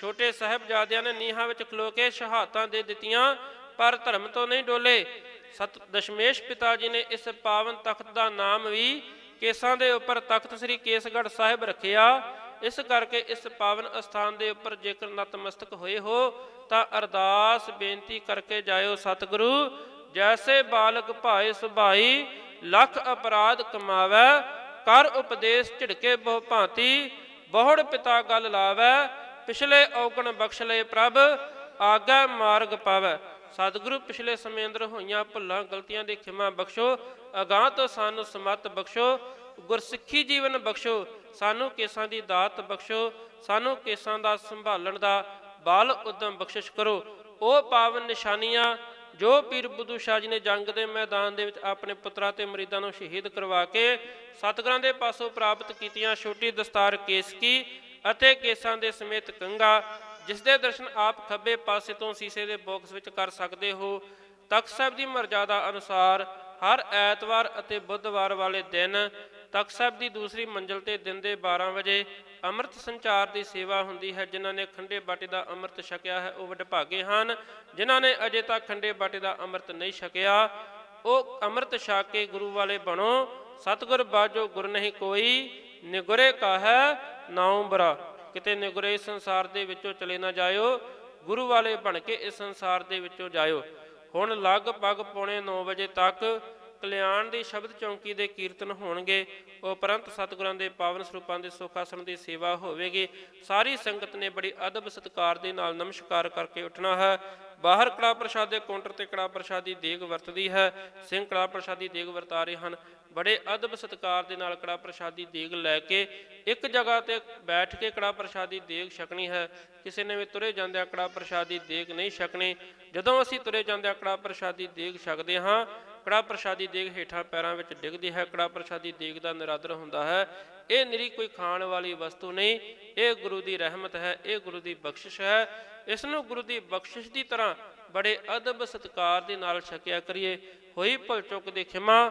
ਛੋਟੇ ਸਾਹਿਬਜ਼ਾਦਿਆਂ ਨੇ ਨੀਹਾਂ ਵਿੱਚ ਖਲੋ ਕੇ ਸ਼ਹਾਦਤਾਂ ਦੇ ਦਿੱਤੀਆਂ, ਪਰ ਧਰਮ ਤੋਂ ਨਹੀਂ ਡੋਲੇ। ਸਤ ਦਸ਼ਮੇਸ਼ ਪਿਤਾ ਜੀ ਨੇ ਇਸ ਪਾਵਨ ਤਖਤ ਦਾ ਨਾਮ ਵੀ ਕੇਸਾਂ ਦੇ ਉੱਪਰ ਤਖਤ ਸ੍ਰੀ ਕੇਸਗੜ੍ਹ ਸਾਹਿਬ ਰੱਖਿਆ। ਇਸ ਕਰਕੇ ਇਸ ਪਾਵਨ ਅਸਥਾਨ ਦੇ ਉੱਪਰ ਜੇਕਰ ਨਤਮਸਤਕ ਹੋਏ ਹੋ, ਤਾਂ ਅਰਦਾਸ ਬੇਨਤੀ ਕਰਕੇ ਜਾਇਓ ਸਤਿਗੁਰੂ। ਜੈਸੇ ਬਾਲਕ ਭਾਏ ਸੁਭਾਈ, ਲੱਖ ਅਪਰਾਧ ਕਮਾਵੈ, ਕਰ ਉਪਦੇਸ਼ ਝਿੜਕੇ ਬਹੁ ਭਾਂਤੀ, ਬਹੁੜ ਪਿਤਾ ਗੱਲ ਲਾਵੈ ਪਿਛਲੇ ਔਗਣ ਬਖਸ਼ ਲਏ ਪ੍ਰਭ, ਆਗਾ ਮਾਰਗ ਪਾਵੈ। ਸਤਿਗੁਰੂ, ਪਿਛਲੇ ਸਮੇਂ ਅੰਦਰ ਹੋਈਆਂ ਭੁੱਲਾਂ, ਗਲਤੀਆਂ ਦੀ ਖਿਮਾ ਬਖਸ਼ੋ, ਅਗਾਹ ਤੋਂ ਸਾਨੂੰ ਸਮਤ ਬਖਸ਼ੋ, ਗੁਰਸਿੱਖੀ ਜੀਵਨ ਬਖਸ਼ੋ, ਸਾਨੂੰ ਕੇਸਾਂ ਦੀ ਦਾਤ ਬਖਸ਼ੋ, ਸਾਨੂੰ ਕੇਸਾਂ ਦਾ ਸੰਭਾਲਣ ਦਾ ਬਾਲ ਉਦਮ ਬਖਸ਼ਿਸ਼ ਕਰੋ। ਉਹ ਪਾਵਨ ਨਿਸ਼ਾਨੀਆਂ, ਜੋ ਪੀਰ ਬੁੱਧੂ ਸ਼ਾਹ ਜੀ ਨੇ ਜੰਗ ਦੇ ਮੈਦਾਨ ਦੇ ਵਿੱਚ ਆਪਣੇ ਪੁੱਤਰਾਂ ਤੇ ਮਰੀਦਾਂ ਨੂੰ ਸ਼ਹੀਦ ਕਰਵਾ ਕੇ ਸਤਿਗੁਰਾਂ ਦੇ ਪਾਸੋਂ ਪ੍ਰਾਪਤ ਕੀਤੀਆਂ ਛੋਟੀ ਦਸਤਾਰ ਕੇਸਕੀ ਅਤੇ ਕੇਸਾਂ ਦੇ ਸਮੇਤ ਕੰਗਾ ਜਿਸ ਦੇ ਦਰਸ਼ਨ ਆਪ ਖੱਬੇ ਪਾਸੇ ਤੋਂ ਸੀਸੇ ਦੇ ਬਾਕਸ ਵਿੱਚ ਕਰ ਸਕਦੇ ਹੋ, ਤਖਤ ਸਾਹਿਬ ਦੀ ਮਰਜ਼ਾਦਾ ਅਨੁਸਾਰ ਹਰ ਐਤਵਾਰ ਅਤੇ ਬੁੱਧਵਾਰ ਵਾਲੇ ਦਿਨ ਤਖਤ ਸਾਹਿਬ ਦੀ ਦੂਸਰੀ ਮੰਜ਼ਲ ਤੇ ਦਿਨ ਦੇ 12 ਵਜੇ ਅੰਮ੍ਰਿਤ ਸੰਚਾਰ ਦੀ ਸੇਵਾ ਹੁੰਦੀ ਹੈ, ਜਿਨ੍ਹਾਂ ਨੇ ਖੰਡੇ ਬਾਟੇ ਦਾ ਅੰਮ੍ਰਿਤ ਛਕਿਆ ਹੈ, ਉਹ ਵਡਭਾਗੇ ਹਨ, ਜਿਨ੍ਹਾਂ ਨੇ ਅਜੇ ਤੱਕ ਖੰਡੇ ਬਾਟੇ ਦਾ ਅੰਮ੍ਰਿਤ ਨਹੀਂ ਛਕਿਆ, ਉਹ ਅੰਮ੍ਰਿਤ ਛਕ ਕੇ ਗੁਰੂ ਵਾਲੇ ਬਣੋ, ਸਤਿਗੁਰ ਬਾਜੋ ਗੁਰ ਨਹੀਂ ਕੋਈ, ਨਿਗੁਰੇ ਕਾ ਹੈ ਨਾਉ ਬਰਾ ਕਿਤੇ ਨਿਗੁਰੇ ਸੰਸਾਰ ਦੇ ਵਿੱਚੋਂ ਚਲੇ ਨਾ ਜਾਇਓ। ਗੁਰੂ ਵਾਲੇ ਬਣ ਕੇ ਇਸ ਸੰਸਾਰ ਦੇ ਵਿੱਚੋਂ ਜਾਇਓ। ਹੁਣ ਲਗਭਗ ਪੌਣੇ 9 ਵਜੇ ਤੱਕ ਕਲਿਆਣ ਦੀ ਸ਼ਬਦ ਚੌਂਕੀ ਦੇ ਕੀਰਤਨ ਹੋਣਗੇ। ਉਪਰੰਤ ਸਤਿਗੁਰਾਂ ਦੇ ਪਾਵਨ ਸਰੂਪਾਂ ਦੇ ਸੁਖਾਸਨ ਦੀ ਸੇਵਾ ਹੋਵੇਗੀ। ਸਾਰੀ ਸੰਗਤ ਨੇ ਬੜੀ ਅਦਬ ਸਤਿਕਾਰ ਦੇ ਨਾਲ ਨਮਸਕਾਰ ਕਰਕੇ ਉੱਠਣਾ ਹੈ। ਬਾਹਰ ਕੜਾ ਪ੍ਰਸ਼ਾਦ ਦੇ ਕਾਊਂਟਰ ਤੇ ਕੜਾ ਪ੍ਰਸ਼ਾਦੀ ਦੇਗ ਵਰਤਦੀ ਹੈ। ਸਿੰਘ ਕੜਾ ਪ੍ਰਸ਼ਾਦੀ ਦੇਗ ਵਰਤਾ ਰਹੇ ਹਨ। ਬੜੇ ਅਦਬ ਸਤਿਕਾਰ ਦੇ ਨਾਲ ਕੜਾ ਪ੍ਰਸ਼ਾਦੀ ਦੇਗ ਲੈ ਕੇ ਇੱਕ ਜਗ੍ਹਾ ਤੇ ਬੈਠ ਕੇ ਕੜਾ ਪ੍ਰਸ਼ਾਦੀ ਦੇਗ ਛਕਣੀ ਹੈ। ਕਿਸੇ ਨੇ ਵੀ ਤੁਰੇ ਜਾਂਦਿਆਂ ਕੜਾ ਪ੍ਰਸ਼ਾਦੀ ਦੇਗ ਨਹੀਂ ਛਕਣੀ। ਜਦੋਂ ਅਸੀਂ ਤੁਰੇ ਜਾਂਦਿਆਂ ਕੜਾ ਪ੍ਰਸ਼ਾਦੀ ਦੇਗ ਛਕਦੇ ਹਾਂ, ਕੜਾ ਪ੍ਰਸ਼ਾਦੀ ਦੇਗ ਹੇਠਾਂ ਪੈਰਾਂ ਵਿੱਚ ਡਿੱਗਦੀ ਹੈ। ਕੜਾ ਪ੍ਰਸ਼ਾਦੀ ਦੇਗ ਦਾ ਨਿਰਾਦਰ ਹੁੰਦਾ ਹੈ। ਇਹ ਨਿਰੀ ਕੋਈ ਖਾਣ ਵਾਲੀ ਵਸਤੂ ਨਹੀਂ। ਇਹ ਗੁਰੂ ਦੀ ਰਹਿਮਤ ਹੈ। ਇਹ ਗੁਰੂ ਦੀ ਬਖਸ਼ਿਸ਼ ਹੈ। ਇਸ ਨੂੰ ਗੁਰੂ ਦੀ ਬਖਸ਼ਿਸ਼ ਦੀ ਤਰ੍ਹਾਂ ਬੜੇ ਅਦਬ ਸਤਿਕਾਰ ਦੇ ਨਾਲ ਛਕਿਆ ਕਰੀਏ। ਹੋਈ ਭੁਲ ਚੁੱਕ ਦੇ ਖਿਮਾ।